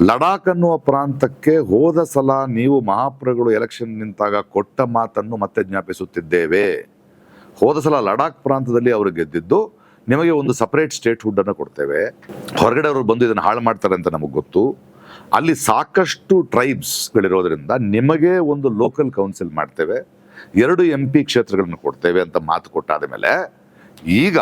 ಲಡಾಖ್ ಅನ್ನುವ ಪ್ರಾಂತಕ್ಕೆ ಹೋದ ಸಲ ನೀವು ಮಹಾಪ್ರಭುಗಳು ಎಲೆಕ್ಷನ್ ನಿಂತಾಗ ಕೊಟ್ಟ ಮಾತನ್ನು ಮತ್ತೆ ಜ್ಞಾಪಿಸುತ್ತಿದ್ದೇವೆ. ಹೋದ ಸಲ ಲಡಾಖ್ ಪ್ರಾಂತದಲ್ಲಿ ಅವರು ಗೆದ್ದಿದ್ದು ನಿಮಗೆ ಒಂದು ಸಪರೇಟ್ ಸ್ಟೇಟ್ ಹುಡ್ ಅನ್ನು ಕೊಡ್ತೇವೆ. ಹೊರಗಡೆ ಅವರು ಬಂದು ಇದನ್ನು ಹಾಳು ಮಾಡ್ತಾರೆ ಅಂತ ನಮಗೆ ಗೊತ್ತು. ಅಲ್ಲಿ ಸಾಕಷ್ಟು ಟ್ರೈಬ್ಸ್ಗಳಿರೋದ್ರಿಂದ ನಿಮಗೆ ಒಂದು ಲೋಕಲ್ ಕೌನ್ಸಿಲ್ ಮಾಡ್ತೇವೆ. ಎರಡು ಎಂ ಪಿ ಕ್ಷೇತ್ರಗಳನ್ನು ಕೊಡ್ತೇವೆ ಅಂತ ಮಾತು ಕೊಟ್ಟಾದ ಮೇಲೆ ಈಗ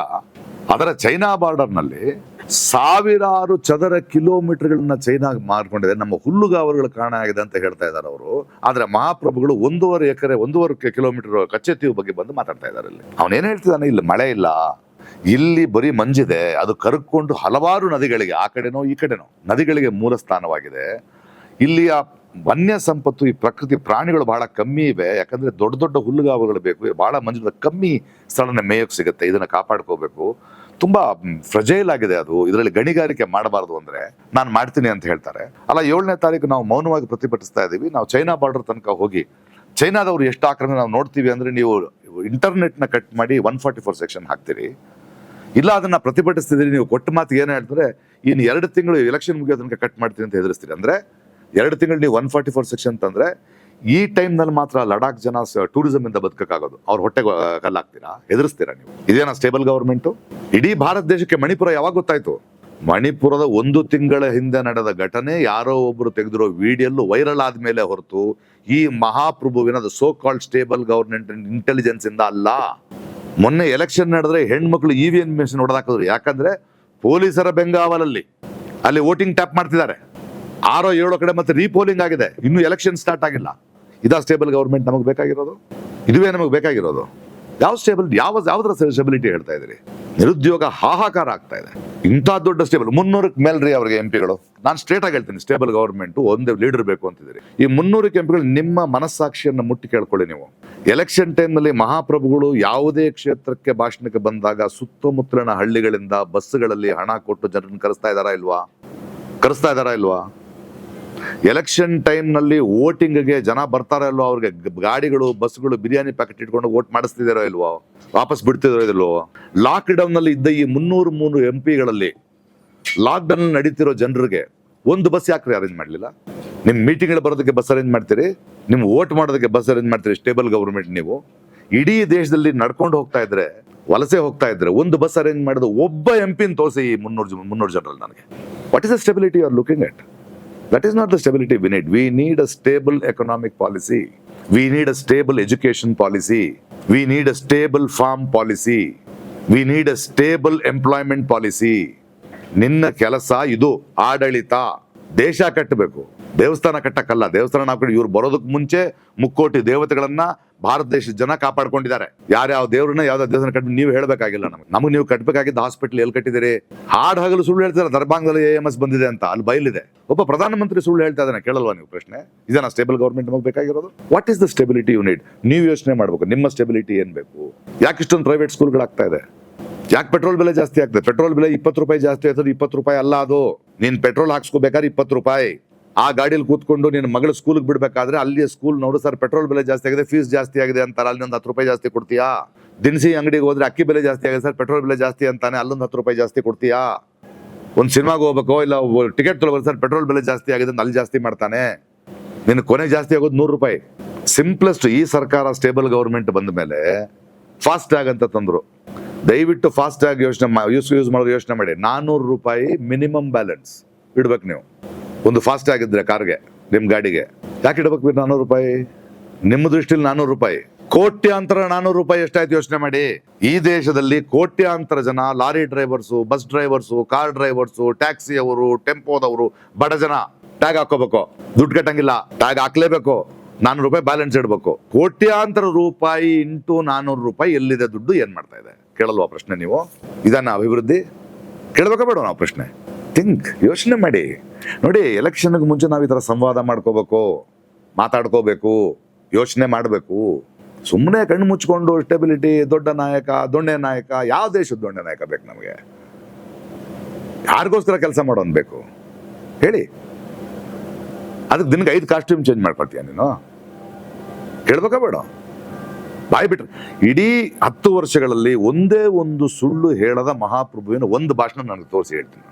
ಅದರ ಚೈನಾ ಬಾರ್ಡರ್ನಲ್ಲಿ ಸಾವಿರಾರು ಚದರ ಕಿಲೋಮೀಟರ್ಗಳನ್ನ ಚೈನಾಗೆ ಮಾರ್ಕೊಂಡಿದೆ. ನಮ್ಮ ಹುಲ್ಲುಗಾವಲುಗಳ ಕಾರಣ ಆಗಿದೆ ಅಂತ ಹೇಳ್ತಾ ಇದ್ದಾರೆ ಅವರು. ಆದ್ರೆ ಮಹಾಪ್ರಭುಗಳು ಒಂದೂವರೆ ಎಕರೆ, ಒಂದೂವರೆ ಕಿಲೋಮೀಟರ್ ಕಚ್ಚೆತ್ತಿ ಬಗ್ಗೆ ಬಂದು ಮಾತಾಡ್ತಾ ಇದ್ದಾರೆ ಇಲ್ಲಿ. ಏನು ಹೇಳ್ತಿದ್ದಾನೆ? ಇಲ್ಲಿ, ಮಳೆ ಇಲ್ಲ. ಇಲ್ಲಿ ಬರೀ ಮಂಜಿದೆ. ಅದು ಕರ್ಕೊಂಡು ಹಲವಾರು ನದಿಗಳಿಗೆ, ಆ ಕಡೆನೋ, ಈ ಕಡೆನೋ, ನದಿಗಳಿಗೆ ಮೂಲ ಸ್ಥಾನವಾಗಿದೆ. ಇಲ್ಲಿಯ ವನ್ಯ ಸಂಪತ್ತು ಈ ಪ್ರಕೃತಿ ಪ್ರಾಣಿಗಳು ಬಹಳ ಕಮ್ಮಿ ಇವೆ. ಯಾಕಂದ್ರೆ ದೊಡ್ಡ ದೊಡ್ಡ ಹುಲ್ಲುಗಾವುಗಳು ಬೇಕು. ಬಹಳ ಮಂಜಿನ ಕಮ್ಮಿ ಸ್ಥಳನ ಮೇಯಕ್ಕೆ ಸಿಗುತ್ತೆ. ಇದನ್ನು ಕಾಪಾಡ್ಕೋಬೇಕು. ತುಂಬಾ ಫ್ರಜೈಲ್ ಆಗಿದೆ ಅದು. ಇದರಲ್ಲಿ ಗಣಿಗಾರಿಕೆ ಮಾಡಬಾರದು ಅಂದ್ರೆ ನಾನು ಮಾಡ್ತೀನಿ ಅಂತ ಹೇಳ್ತಾರೆ. ಅಲ್ಲ, ಏಳನೇ ತಾರೀಕು ನಾವು ಮೌನವಾಗಿ ಪ್ರತಿಭಟಿಸ್ತಾ ಇದ್ದೀವಿ ನಾವು ಚೈನಾ ಬಾರ್ಡರ್ ತನಕ ಹೋಗಿ, ಚೈನಾದವ್ರು ಎಷ್ಟು ಆಕ್ರಮಣ ನಾವು ನೋಡ್ತೀವಿ ಅಂದ್ರೆ ನೀವು ಇಂಟರ್ನೆಟ್ನ ಕಟ್ ಮಾಡಿ ಒನ್ ಫಾರ್ಟಿ ಫೋರ್ ಸೆಕ್ಷನ್ ಹಾಕ್ತೀರಿ. ಇಲ್ಲ, ಅದನ್ನ ಪ್ರತಿಭಟಿಸ್ತಿದ್ದೀರಿ ನೀವು ಕೊಟ್ಟ ಮಾತು ಏನು ಹೇಳ್ತಾರೆ? ಇನ್ನು ಎರಡು ತಿಂಗಳು ಎಲೆಕ್ಷನ್ ಮುಗಿಯೋದನ್ನ ಕಟ್ ಮಾಡ್ತೀನಿ ಅಂತ ಹೆದರಿಸ್ತೀರಿ. ಅಂದ್ರೆ ಎರಡು ತಿಂಗಳು ನೀವು ಒನ್ ಫಾರ್ಟಿ ಫೋರ್ ಸೆಕ್ಷನ್ ತಂದ್ರೆ, ಈ ಟೈಮ್ನಲ್ಲಿ ಮಾತ್ರ ಲಡಾಖ್ ಜನ ಟೂರಿಸಂ ಇಂದ ಬದುಕಕ್ಕಾಗೋದು. ಅವ್ರ ಹೊಟ್ಟೆ ಕಲ್ಲಾಗ್ತೀರಾ? ಹೆದರ್ಸ್ತೀರಾ ನೀವು? ಇದೇನಾ ಸ್ಟೇಬಲ್ ಗವರ್ಮೆಂಟ್ ಇಡೀ ಭಾರತ ದೇಶಕ್ಕೆ ಮಣಿಪುರ ಯಾವಾಗ ಗೊತ್ತಾಯ್ತು? ಮಣಿಪುರದ ಒಂದು ತಿಂಗಳ ಹಿಂದೆ ನಡೆದ ಘಟನೆ, ಯಾರೋ ಒಬ್ರು ತೆಗೆದಿರೋ ವಿಡಿಯೋ ವೈರಲ್ ಆದ್ಮೇಲೆ ಹೊರತು, ಈ ಮಹಾಪ್ರಭುವಿನ so called stable government intelligence ಇಂದ ಅಲ್ಲ. ಮೊನ್ನೆ ಎಲೆಕ್ಷನ್ ನಡೆದ್ರೆ ಹೆಣ್ಮಕ್ಳು ಇ ವಿ ಎನ್ ಮಿಷನ್ ಹೊಡೆದಾಕಿದ್ರು ಯಾಕಂದ್ರೆ, ಪೊಲೀಸರ ಬೆಂಗಾವಲಲ್ಲಿ. ಅಲ್ಲಿ ವೋಟಿಂಗ್ ಟ್ಯಾಪ್ ಮಾಡ್ತಿದ್ದಾರೆ. ಆರೋ ಏಳೋ ಕಡೆ ಮತ್ತೆ ರೀಪೋಲಿಂಗ್ ಆಗಿದೆ. ಇನ್ನು ಎಲೆಕ್ಷನ್ ಸ್ಟಾರ್ಟ್ ಆಗಿಲ್ಲ. ಇದಾ ಸ್ಟೇಬಲ್ ಗೌರ್ಮೆಂಟ್ ನಮಗೆ ಬೇಕಾಗಿರೋದು? ಇದುವೇ ನಮಗೆ ಬೇಕಾಗಿರೋದು? ಯಾವ ಸ್ಟೇಬಲ್ ಯಾವ ಯಾವ್ದ್ರ ಸ್ಟೆಬಿಲಿಟಿ ಹೇಳ್ತಾ ಇದ್ರಿ ನಿರುದ್ಯೋಗ ಹಾಹಾಕಾರ ಆಗ್ತಾ ಇದೆ. ಇಂಥ ದೊಡ್ಡ ಸ್ಟೇಬಲ್ ಮುನ್ನೂರಕ್ಕೆ ಮೇಲ್ರಿ ಅವ್ರಿಗೆ ಎಂ ಪಿಗಳು. ನಾನು ಸ್ಟ್ರೇಟ್ ಆಗಿ ಹೇಳ್ತೀನಿ, ಸ್ಟೇಬಲ್ ಗವರ್ಮೆಂಟ್ ಒಂದೇ ಲೀಡರ್ ಬೇಕು ಅಂತಿದ್ದೀರಿ. ಈ ಮುನ್ನೂರಕ್ಕೆ ಎಂ ಪಿಗಳು ನಿಮ್ಮ ಮನಸ್ಸಾಕ್ಷಿಯನ್ನು ಮುಟ್ಟಿ ಕೇಳ್ಕೊಳ್ಳಿ ನೀವು. ಎಲೆಕ್ಷನ್ ಟೈಮ್ನಲ್ಲಿ ಮಹಾಪ್ರಭುಗಳು ಯಾವುದೇ ಕ್ಷೇತ್ರಕ್ಕೆ ಭಾಷಣಕ್ಕೆ ಬಂದಾಗ ಸುತ್ತಮುತ್ತಲಿನ ಹಳ್ಳಿಗಳಿಂದ ಬಸ್ಗಳಲ್ಲಿ ಹಣ ಕೊಟ್ಟು ಜನರನ್ನು ಕರೆಸ್ತಾ ಇದಾರಾ ಇಲ್ವಾ? ಕರೆಸ್ತಾ ಇದಾರಾ ಇಲ್ವಾ? ಎಲೆಕ್ಷನ್ ಟೈಮ್ನಲ್ಲಿ ವೋಟಿಂಗ್ಗೆ ಜನ ಬರ್ತಾರೋ ಇಲ್ವೋ ಅವ್ರಿಗೆ ಗಾಡಿಗಳು ಬಸ್ಗಳು ಬಿರಿಯಾನಿ ಪ್ಯಾಕೆಟ್ ಇಟ್ಕೊಂಡು ವೋಟ್ ಮಾಡಿಸ್ತಿದಾರೋ ಇಲ್ವೋ? ವಾಪಸ್ ಬಿಡ್ತಿದಾರೋ ಇಲ್ವೋ? ಲಾಕ್ ಡೌನ್ನಲ್ಲಿ ಇದ್ದ ಈ ಮುನ್ನೂರು ಮೂರು ಎಂ ಪಿಗಳಲ್ಲಿ ಲಾಕ್ ಡೌನ್ ನಡೀತಿರೋ ಜನರಿಗೆ ಒಂದು ಬಸ್ ಯಾಕ್ರಿ ಅರೇಂಜ್ ಮಾಡಲಿಲ್ಲ? ನಿಮ್ಮ ಮೀಟಿಂಗ್ ಬರೋದಕ್ಕೆ ಬಸ್ ಅರೇಂಜ್ ಮಾಡ್ತೀರಿ? ನಿಮ್ ವೋಟ್ ಮಾಡೋದಕ್ಕೆ ಬಸ್ ಅರೇಂಜ್ ಮಾಡ್ತೀರಿ ಸ್ಟೇಬಲ್ ಗವರ್ಮೆಂಟ್ ನೀವು? ಇಡೀ ದೇಶದಲ್ಲಿ ನಡ್ಕೊಂಡು ಹೋಗ್ತಾ ಇದ್ರೆ, ವಲಸೆ ಹೋಗ್ತಾ ಇದ್ರೆ ಒಂದು ಬಸ್ ಅರೇಂಜ್ ಮಾಡಿದ ಒಬ್ಬ ಎಂ ಪಿನ ತೋರಿಸಿ ಈ ಮುನ್ನೂರು ಮುನ್ನೂರು ಜನರಲ್ಲಿ ನನಗೆ. What is the stability are looking at That is not the stability we need. We need a stable economic policy. We need a stable education policy. We need a stable farm policy. We need a stable employment policy. ನಿನ್ನ ಕೆಲಸ ಇದು ಆಡಳಿತ ದೇಶ ಕಟ್ಟಬೇಕು ದೇವಸ್ಥಾನ ಕಟ್ಟಕ್ಕಲ್ಲ ದೇವಸ್ಥಾನ ನಾವು ಕಡೆ ಇವ್ರು ಬರೋದಕ್ಕೆ ಮುಂಚೆ ಮುಕ್ಕೋಟಿ ದೇವತೆಗಳನ್ನ ಭಾರತ ದೇಶದ ಜನ ಕಾಪಾಡ್ಕೊಂಡಿದ್ದಾರೆ. ಯಾರ್ಯಾವ ದೇವ್ರನ್ನ ಯಾವ್ದಾವ ದೇವಸ್ಥಾನ ಕಟ್ಟಿ ನೀವು ಹೇಳಬೇಕಾಗಿಲ್ಲ ನಮಗೆ. ನಮಗೆ ನೀವು ಕಟ್ಟಬೇಕಾಗಿದ್ದ ಹಾಸ್ಪಿಟಲ್ ಎಲ್ಲಿ ಕಟ್ಟಿದಿರಿ ಹಾಡು ಹಗಲು ಸುಳ್ಳು ಹೇಳ್ತಾರೆ ದರ್ಭಾಂಗದಲ್ಲಿ ಎ ಎಂ ಎಸ್ ಬಂದಿದೆ ಅಂತ. ಅಲ್ಲಿ ಬಯಲಿದೆ. ಒಬ್ಬ ಪ್ರಧಾನಮಂತ್ರಿ ಸುಳ್ಳು ಹೇಳ್ತಾ ಇದ್ದಾನೆ, ಕೇಳಲ್ವಾ ನೀವು ಪ್ರಶ್ನೆ? ಇದನ್ನ ಸ್ಟೇಬಲ್ ಗೌರ್ಮೆಂಟ್ ನಮಗೆ ಬೇಕಾಗಿರೋದು? What is the stability unit ನೀವು ಯೋಚನೆ ಮಾಡ್ಬೇಕು. ನಿಮ್ಮ ಸ್ಟೆಬಿಲಿಟಿ ಏನ್ ಬೇಕು? ಯಾಕೆ ಇಷ್ಟೊಂದು ಪ್ರೈವೇಟ್ ಸ್ಕೂಲ್ಗಳಾಗ್ತಾ ಇದೆ? ಯಾಕೆ ಪೆಟ್ರೋಲ್ ಬೆಲೆ ಜಾಸ್ತಿ ಆಗ್ತದೆ ಪೆಟ್ರೋಲ್ ಬೆಲೆ ಇಪ್ಪತ್ತು ರೂಪಾಯಿ ಜಾಸ್ತಿ ಆಯ್ತದೆ ಇಪ್ಪತ್ತು ರೂಪಾಯಿ ಅಲ್ಲ ಅದು. ನೀನ್ ಪೆಟ್ರೋಲ್ ಹಾಕ್ಸ್ಕೋಬೇಕಾದ್ರೆ ಇಪ್ಪತ್ತು ರೂಪಾಯಿ. ಆ ಗಾಡಿಯಲ್ಲಿ ಕೂತ್ಕೊಂಡು ನಿನ್ನ ಮಗಳ ಸ್ಕೂಲ್ಗೆ ಬಿಡಬೇಕಾದ್ರೆ ಅಲ್ಲಿ ಸ್ಕೂಲ್ ನೋಡು ಸರ್, ಪೆಟ್ರೋಲ್ ಬೆಲೆ ಜಾಸ್ತಿ ಆಗಿದೆ ಫೀಸ್ ಜಾಸ್ತಿ ಆಗಿದೆ ಅಂತಾರೆ. ಅಲ್ಲಿ ಒಂದು ಹತ್ತು ರೂಪಾಯಿ ಜಾಸ್ತಿ ಕೊಡ್ತೀಯಾ? ದಿನಸಿ ಅಂಗಡಿಗೆ ಹೋದ್ರೆ ಅಕ್ಕಿ ಬೆಲೆ ಜಾಸ್ತಿ ಆಗಿದೆ ಸರ್, ಪೆಟ್ರೋಲ್ ಬೆಲೆ ಜಾಸ್ತಿ ಅಂತಾನೆ, ಅಲ್ಲೊಂದು ಹತ್ತು ರೂಪಾಯಿ ಜಾಸ್ತಿ ಕೊಡ್ತೀಯಾ? ಒಂದು ಸಿನಿಮಾಗೆ ಹೋಗ್ಬೇಕೋ, ಇಲ್ಲ ಟಿಕೆಟ್ ತೊಗೊಳ್ಬೇಕು ಸರ್, ಪೆಟ್ರೋಲ್ ಬೆಲೆ ಜಾಸ್ತಿ ಆಗಿದೆ ಅಲ್ಲಿ ಜಾಸ್ತಿ ಮಾಡ್ತಾನೆ. ನಿನ್ನ ಕೊನೆ ಜಾಸ್ತಿ ಆಗೋದು ನೂರು ರೂಪಾಯಿ. ಸಿಂಪ್ಲೆಸ್ಟ್ ಈ ಸರ್ಕಾರ ಸ್ಟೇಬಲ್ ಗೌರ್ಮೆಂಟ್ ಬಂದ ಮೇಲೆ ಫಾಸ್ಟ್ ಟ್ಯಾಗ್ ಅಂತ ತಂದ್ರು. ದಯವಿಟ್ಟು ಫಾಸ್ಟ್ ಟ್ಯಾಗ್ ಯೋಚನೆ ಯೂಸ್ ಯೂಸ್ ಮಾಡೋದು ಯೋಚನೆ ಮಾಡಿ. ನಾನ್ನೂರು ರೂಪಾಯಿ ಮಿನಿಮಮ್ ಬ್ಯಾಲೆನ್ಸ್ ಇಡ್ಬೇಕು ನೀವು. ಒಂದು ಫಾಸ್ಟ್ ಆಗಿದ್ರೆ ಕಾರ್ಗೆ ನಿಮ್ಮ ಗಾಡಿಗೆ. ಯಾಕೆ ಇಡಬೇಕು ನಾನೂರು ನಾನ್ನೂರು ರೂಪಾಯಿ? ನಿಮ್ಮ ದೃಷ್ಟಿಲಿ ನಾನ್ನೂರು ರೂಪಾಯಿ. ಕೋಟ್ಯಾಂತರ ನಾನ್ನೂರು ರೂಪಾಯಿ ಎಷ್ಟಾಯ್ತು ಯೋಚನೆ ಮಾಡಿ. ಈ ದೇಶದಲ್ಲಿ ಕೋಟ್ಯಾಂತರ ಜನ lorry drivers, bus drivers, car drivers taxi ಅವರು ಟೆಂಪೋದವರು, ಬಡ ಜನ. ಟ್ಯಾಗ್ ಹಾಕೋಬೇಕು ದುಡ್ಡು ಕಟ್ಟಂಗಿಲ್ಲ. ಟ್ಯಾಗ್ ಹಾಕ್ಲೇಬೇಕು. ನಾನ್ನೂರು ರೂಪಾಯಿ ಬ್ಯಾಲೆನ್ಸ್ ಇಡಬೇಕು. ಕೋಟ್ಯಾಂತರ ರೂಪಾಯಿ ಇಂಟು ನಾನ್ನೂರು ರೂಪಾಯಿ ಎಲ್ಲಿದೆ ದುಡ್ಡು, ಏನ್ ಮಾಡ್ತಾ ಇದೆ? ಕೇಳಲ್ವಾ ಪ್ರಶ್ನೆ ನೀವು? ಇದನ್ನ ಅಭಿವೃದ್ಧಿ? ಕೇಳಬೇಕಾ ಬೇಡ ನಾವು ಪ್ರಶ್ನೆ. ಥಿಂಕ್, ಯೋಚನೆ ಮಾಡಿ. ನೋಡಿ ಎಲೆಕ್ಷನ್ಗೆ ಮುಂಚೆ ನಾವು ಈ ಥರ ಸಂವಾದ ಮಾಡ್ಕೋಬೇಕು, ಮಾತಾಡ್ಕೋಬೇಕು, ಯೋಚನೆ ಮಾಡಬೇಕು. ಸುಮ್ಮನೆ ಕಣ್ಣು ಮುಚ್ಕೊಂಡು ಸ್ಟೆಬಿಲಿಟಿ ದೊಡ್ಡ ನಾಯಕ, ದೊಣ್ಣೆ ನಾಯಕ, ಯಾವ ದೇಶದ ದೊಣ್ಣೆ ನಾಯಕ ಬೇಕು ನಮಗೆ? ಯಾರಿಗೋಸ್ಕರ ಕೆಲಸ ಮಾಡೋನ್ ಬೇಕು? ಹೇಳಿ. ಅದಕ್ಕೆ ದಿನಕ್ಕೆ ಐದು ಕಾಸ್ಟ್ಯೂಮ್ ಚೇಂಜ್ ಮಾಡ್ಕೊಳ್ತೀಯ ನೀನು? ಕೇಳ್ಬೇಕಾ ಬೇಡ. ಬಾಯ್ ಬಿಟ್ರೆ. ಇಡೀ ಹತ್ತು ವರ್ಷಗಳಲ್ಲಿ ಒಂದೇ ಒಂದು ಸುಳ್ಳು ಹೇಳದ ಮಹಾಪ್ರಭುವಿನ ಒಂದು ಭಾಷಣ ನನಗೆ ತೋರಿಸಿ ಹೇಳ್ತೀನಿ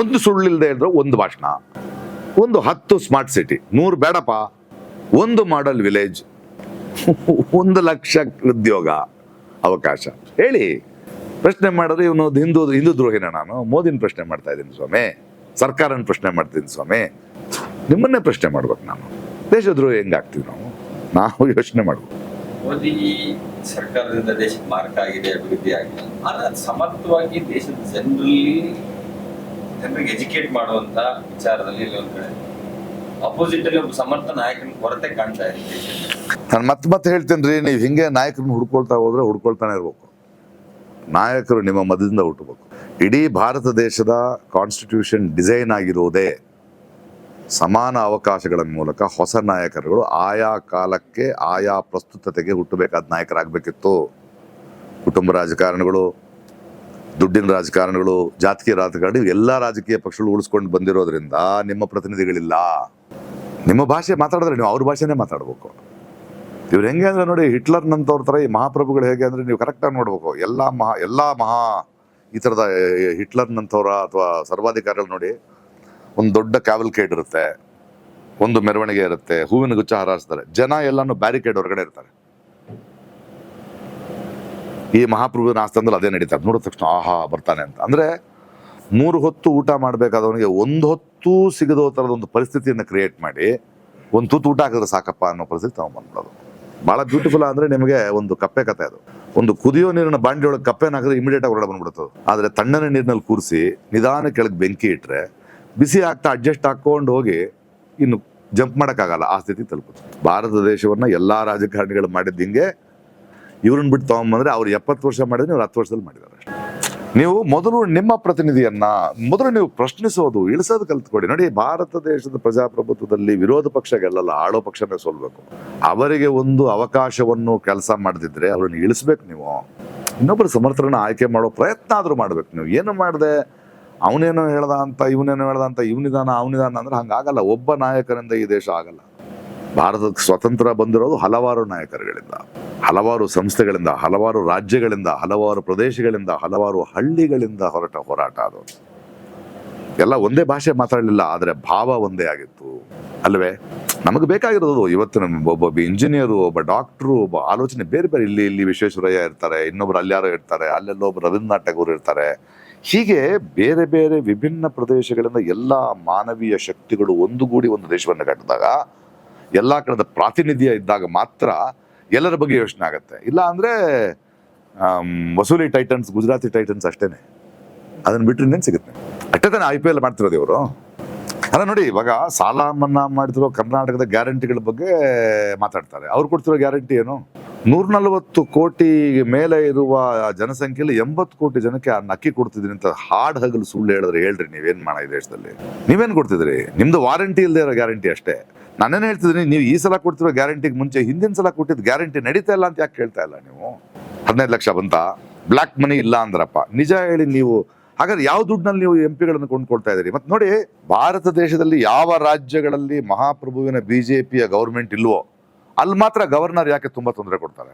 ಒಂದು ಸುಳ್ಳಿಲ್ಲದೆ ಹೇಳಿದ್ರೆ ಒಂದು ಭಾಷಣ. ಒಂದು ಹತ್ತು ಸ್ಮಾರ್ಟ್ ಸಿಟಿ ನೂರು ಬೇಡಪ್ಪ. ಒಂದು ಮಾಡೆಲ್ ವಿಲೇಜ್ ಒಂದು ಲಕ್ಷ ಉದ್ಯೋಗ, ಅವಕಾಶ. ಹೇಳಿ. ಪ್ರಶ್ನೆ ಮಾಡಿದ್ರೆ ಇವನು ಹಿಂದೂ ಹಿಂದೂ ದ್ರೋಹಿನ ನಾನು. ಮೋದಿನ ಪ್ರಶ್ನೆ ಮಾಡ್ತಾ ಇದ್ದೀನಿ ಸ್ವಾಮಿ. ಸರ್ಕಾರನ ಪ್ರಶ್ನೆ ಮಾಡ್ತೀನಿ ಸ್ವಾಮಿ. ನಿಮ್ಮನ್ನೇ ಪ್ರಶ್ನೆ ಮಾಡ್ಬೇಕು ನಾನು. ದೇಶದ್ರೋಹಿ ಹೆಂಗಾಗ್ತೀವಿ ನಾವು? ನಾವು ಯೋಚನೆ ಮಾಡ್ಬೇಕು. ಮೋದಿ ಸರ್ಕಾರದಿಂದ ದೇಶಕ್ಕೆ ಮಾರ್ಕ್ ಆಗಿದೆ, ಅಭಿವೃದ್ಧಿ ಆಗಿದೆ. ಸಮರ್ಥವಾಗಿ ದೇಶದ ಜನರಲ್ಲಿ ಜನರಿಗೆ ಎಜುಕೇಟ್ ಮಾಡುವಂತ ವಿಚಾರದಲ್ಲಿ ಒಂದ್ ಕಡೆ ಅಪೋಸಿಟ್ ಅಲ್ಲಿ ಒಬ್ಬ ಸಮರ್ಥ ನಾಯಕನ ಕೊರತೆ ಕಾಣ್ತಾ ಇದೆ. ನಾನು ಮತ್ತೆ ಮತ್ತೆ ಹೇಳ್ತೇನೆ ರೀ, ನೀವು ಹಿಂಗೆ ನಾಯಕರನ್ನ ಹುಡ್ಕೊಳ್ತಾ ಹೋದ್ರೆ ಹುಡ್ಕೊಳ್ತಾನೆ ಇರ್ಬೇಕು. ನಾಯಕರು ನಿಮ್ಮ ಮದದಿಂದ ಹುಟ್ಟಬೇಕು ಇಡೀ ಭಾರತ ದೇಶದ ಕಾನ್ಸ್ಟಿಟ್ಯೂಷನ್ ಡಿಸೈನ್ ಆಗಿರುವುದೇ ಸಮಾನ ಅವಕಾಶಗಳ ಮೂಲಕ ಹೊಸ ನಾಯಕರುಗಳು ಆಯಾ ಕಾಲಕ್ಕೆ, ಆಯಾ ಪ್ರಸ್ತುತತೆಗೆ ಹುಟ್ಟಬೇಕಾದ ನಾಯಕರಾಗಬೇಕಿತ್ತು. ಕುಟುಂಬ ರಾಜಕಾರಣಗಳು ದುಡ್ಡಿನ ರಾಜಕಾರಣಿಗಳು ಜಾತಿಯ ರಾಜಕಾರಣಿ ಎಲ್ಲ ರಾಜಕೀಯ ಪಕ್ಷಗಳು ಉಳಿಸ್ಕೊಂಡು ಬಂದಿರೋದ್ರಿಂದ ನಿಮ್ಮ ಪ್ರತಿನಿಧಿಗಳಿಲ್ಲ. ನಿಮ್ಮ ಭಾಷೆ ಮಾತಾಡಿದ್ರೆ ನೀವು ಅವ್ರ ಭಾಷೆನೇ ಮಾತಾಡ್ಬೇಕು. ಇವ್ರು ಹೆಂಗೆ ಅಂದ್ರೆ ನೋಡಿ ಹಿಟ್ಲರ್ನಂಥವ್ರ ಥರ ಈ ಮಹಾಪ್ರಭುಗಳು ಹೇಗೆ ಅಂದ್ರೆ ನೀವು ಕರೆಕ್ಟಾಗಿ ನೋಡ್ಬೇಕು. ಎಲ್ಲ ಮಹಾ ಎಲ್ಲ ಮಹಾ ಈ ಥರದ ಹಿಟ್ಲರ್ನಂಥವ್ರ ಅಥವಾ ಸರ್ವಾಧಿಕಾರಿಗಳು ನೋಡಿ ಒಂದು ದೊಡ್ಡ ಕ್ಯಾವಲ್ಕೇಡ್ ಇರುತ್ತೆ. ಒಂದು ಮೆರವಣಿಗೆ ಇರುತ್ತೆ. ಹೂವಿನ ಗುಚ್ಚ ಹಾರಾಡಿಸ್ತಾರೆ ಜನ ಎಲ್ಲಾನು ಬ್ಯಾರಿಕೇಡ್ ಹೊರಗಡೆ ಇರ್ತಾರೆ. ಈ ಮಹಾಪ್ರಭುವಿನ ಆಸ್ಥಾನದಲ್ಲಿ ಅದೇ ನಡೀತಾರೆ. ನೋಡಿದ ತಕ್ಷಣ ಆಹಾ ಬರ್ತಾನೆ ಅಂತ. ಅಂದ್ರೆ ಮೂರು ಹೊತ್ತು ಊಟ ಮಾಡಬೇಕಾದವನಿಗೆ ಒಂದು ಹೊತ್ತು ಸಿಗದೋ ಥರದ ಒಂದು ಪರಿಸ್ಥಿತಿಯನ್ನು ಕ್ರಿಯೇಟ್ ಮಾಡಿ ಒಂದು ತುತ್ತು ಊಟ ಹಾಕಿದ್ರೆ ಸಾಕಪ್ಪ ಅನ್ನೋ ಪರಿಸ್ಥಿತಿ ತಗೊಂಡ್ಬಂದ್ಬಿಡೋದು ಭಾಳ ಬ್ಯೂಟಿಫುಲ್ ಅಂದರೆ ನಿಮಗೆ ಒಂದು ಕಪ್ಪೆ ಕತೆ ಅದು. ಒಂದು ಕುದಿಯೋ ನೀರಿನ ಬಾಂಡಿಯೊಳಗೆ ಒಳಗೆ ಕಪ್ಪೆನ ಹಾಕಿದ್ರೆ ಇಮಿಡಿಯೇಟ್ ಆಗಿ ಬಂದ್ಬಿಡುತ್ತೆ ಆದರೆ ತಣ್ಣನ ನೀರಿನಲ್ಲಿ ಕೂರಿಸಿ ನಿಧಾನ ಕೆಳಗೆ ಬೆಂಕಿ ಇಟ್ಟರೆ ಬಿಸಿ ಆಗ್ತಾ ಅಡ್ಜಸ್ಟ್ ಹಾಕ್ಕೊಂಡು ಹೋಗಿ ಇನ್ನು ಜಂಪ್ ಮಾಡೋಕ್ಕಾಗಲ್ಲ. ಆ ಸ್ಥಿತಿ ತಲುಪುತ್ತೆ. ಭಾರತ ದೇಶವನ್ನು ಎಲ್ಲ ರಾಜಕಾರಣಿಗಳು ಮಾಡಿದ್ದು ಹಿಂಗೆ ಇವ್ರನ್ನ ಬಿಟ್ಟು ತಗೊಂಬಂದ್ರೆ ಅವ್ರು ಎಪ್ಪತ್ತು ವರ್ಷ ಮಾಡಿದ್ರೆ ಇವ್ರು ಹತ್ತು ವರ್ಷದಲ್ಲಿ ಮಾಡಿದ್ದಾರೆ. ನೀವು ಮೊದಲು ನಿಮ್ಮ ಪ್ರತಿನಿಧಿಯನ್ನ, ಮೊದಲು ನೀವು ಪ್ರಶ್ನಿಸೋದು, ಇಳಿಸೋದು ಕಲ್ತ್ಕೊಡಿ. ನೋಡಿ, ಭಾರತ ದೇಶದ ಪ್ರಜಾಪ್ರಭುತ್ವದಲ್ಲಿ ವಿರೋಧ ಪಕ್ಷ ಗೆಲ್ಲಲ್ಲ ಆಳೋ ಪಕ್ಷನೇ ಸೋಲ್ಬೇಕು. ಅವರಿಗೆ ಒಂದು ಅವಕಾಶವನ್ನು ಕೆಲಸ ಮಾಡದಿದ್ರೆ ಅವ್ರನ್ನ ಇಳಿಸ್ಬೇಕು ನೀವು. ಇನ್ನೊಬ್ಬರು ಸಮರ್ಥರನ್ನ ಆಯ್ಕೆ ಮಾಡೋ ಪ್ರಯತ್ನ ಆದರೂ ಮಾಡ್ಬೇಕು ನೀವು. ಏನು ಮಾಡಿದೆ? ಅವನೇನೋ ಹೇಳ್ದ ಅಂತ, ಇವನೇನೋ ಹೇಳ್ದ ಅಂತ, ಇವನಿದಾನ, ಅವನಿದಾನ ಅಂದ್ರೆ ಹಂಗಾಗಲ್ಲ. ಒಬ್ಬ ನಾಯಕರಿಂದ ಈ ದೇಶ ಆಗಲ್ಲ. ಭಾರತಕ್ಕೆ ಸ್ವತಂತ್ರ ಬಂದಿರೋದು ಹಲವಾರು ನಾಯಕರುಗಳಿಂದ. ಹಲವಾರು ಸಂಸ್ಥೆಗಳಿಂದ, ಹಲವಾರು ರಾಜ್ಯಗಳಿಂದ, ಹಲವಾರು ಪ್ರದೇಶಗಳಿಂದ, ಹಲವಾರು ಹಳ್ಳಿಗಳಿಂದ ಹೊರಟ ಹೋರಾಟ ಅದು. ಎಲ್ಲ ಒಂದೇ ಭಾಷೆ ಮಾತಾಡಲಿಲ್ಲ, ಆದರೆ ಭಾವ ಒಂದೇ ಆಗಿತ್ತು. ಅಲ್ವೇ? ನಮಗೆ ಬೇಕಾಗಿರೋದು ಇವತ್ತು ನಮ್ಮ ಒಬ್ಬೊಬ್ಬ ಇಂಜಿನಿಯರು ಒಬ್ಬ ಡಾಕ್ಟ್ರು ಒಬ್ಬ ಆಲೋಚನೆ ಬೇರೆ ಬೇರೆ. ಇಲ್ಲಿ ಇಲ್ಲಿ ವಿಶ್ವೇಶ್ವರಯ್ಯ ಇರ್ತಾರೆ, ಇನ್ನೊಬ್ರು ಅಲ್ಯಾರೋ ಇರ್ತಾರೆ, ಅಲ್ಲೆಲ್ಲೋ ಒಬ್ಬ ರವೀಂದ್ರನಾಥ್ ಟಗೂರ್ ಇರ್ತಾರೆ. ಹೀಗೆ ಬೇರೆ ಬೇರೆ ವಿಭಿನ್ನ ಪ್ರದೇಶಗಳಿಂದ ಎಲ್ಲ ಮಾನವೀಯ ಶಕ್ತಿಗಳು ಒಂದುಗೂಡಿ ಒಂದು ದೇಶವನ್ನು ಕಟ್ಟಿದಾಗ, ಎಲ್ಲ ಕಡೆದ ಪ್ರಾತಿನಿಧ್ಯ ಇದ್ದಾಗ ಮಾತ್ರ ಎಲ್ಲರ ಬಗ್ಗೆ ಯೋಚನೆ ಆಗುತ್ತೆ. ಇಲ್ಲ ಅಂದರೆ ವಸೂಲಿ ಟೈಟನ್ಸ್, ಗುಜರಾತಿ ಟೈಟನ್ಸ್ ಅಷ್ಟೇನೆ. ಅದನ್ನು ಬಿಟ್ಟರೆ ಇನ್ನೇನು ಸಿಗುತ್ತೆ? ಅಷ್ಟೇ ತಾನೇ ಐ ಪಿ ಎಲ್ ಮಾಡ್ತಿರೋದು ಇವರು. ಅಲ್ಲ ನೋಡಿ, ಇವಾಗ ಸಾಲ ಮನ್ನಾ ಮಾಡಿದಿರೋ ಕರ್ನಾಟಕದ ಗ್ಯಾರಂಟಿಗಳ ಬಗ್ಗೆ ಮಾತಾಡ್ತಾರೆ. ಅವ್ರು ಕೊಡ್ತಿರೋ ಗ್ಯಾರಂಟಿ ಏನು? ನೂರ ನಲವತ್ತು ಕೋಟಿ ಮೇಲೆ ಇರುವ ಜನಸಂಖ್ಯೆಯಲ್ಲಿ ಎಂಬತ್ತು ಕೋಟಿ ಜನಕ್ಕೆ ಆ ಅಕ್ಕಿ ಕೊಡ್ತಿದ್ದೀನಿ ಅಂತ ಹಾಡ್ ಹಗಲು ಸುಳ್ಳು ಹೇಳಿದ್ರೆ ಹೇಳ್ರಿ ನೀವೇನು ಮಾಡ ಈ ದೇಶದಲ್ಲಿ. ನೀವೇನು ಕೊಡ್ತಿದ್ರಿ ನಿಮ್ದು ವಾರಂಟಿ ಇಲ್ಲದೆ ಇರೋ ಗ್ಯಾರಂಟಿ ಅಷ್ಟೇ. ನಾನೇನು ಹೇಳ್ತಿದ್ದೀನಿ, ನೀವು ಈ ಸಲ ಕೊಡ್ತಿರೋ ಗ್ಯಾರಂಟಿಗೆ ಮುಂಚೆ ಹಿಂದಿನ ಸಲ ಕೊಟ್ಟಿದ್ದು ಗ್ಯಾರಂಟಿ ನಡೀತಾ ಇಲ್ಲ ಅಂತ ಯಾಕೆ ಕೇಳ್ತಾ ಇಲ್ಲ ನೀವು? ಹದಿನೈದು ಲಕ್ಷ ಬಂತ? ಬ್ಲ್ಯಾಕ್ ಮನಿ ಇಲ್ಲ ಅಂದ್ರಪ್ಪ. ನಿಜ ಹೇಳಿ ನೀವು, ಹಾಗಾದ್ರೆ ಯಾವ ದುಡ್ಡಿನಲ್ಲಿ ನೀವು ಎಂ ಪಿಗಳನ್ನು ಕೊಂಡ್ಕೊಳ್ತಾ ಇದ್ದೀರಿ? ಮತ್ತೆ ನೋಡಿ, ಭಾರತ ದೇಶದಲ್ಲಿ ಯಾವ ರಾಜ್ಯಗಳಲ್ಲಿ ಮಹಾಪ್ರಭುವಿನ ಬಿಜೆಪಿಯ ಗೌರ್ಮೆಂಟ್ ಇಲ್ವೋ, ಅಲ್ಲಿ ಮಾತ್ರ ಗವರ್ನರ್ ಯಾಕೆ ತುಂಬಾ ತೊಂದರೆ ಕೊಡ್ತಾರೆ?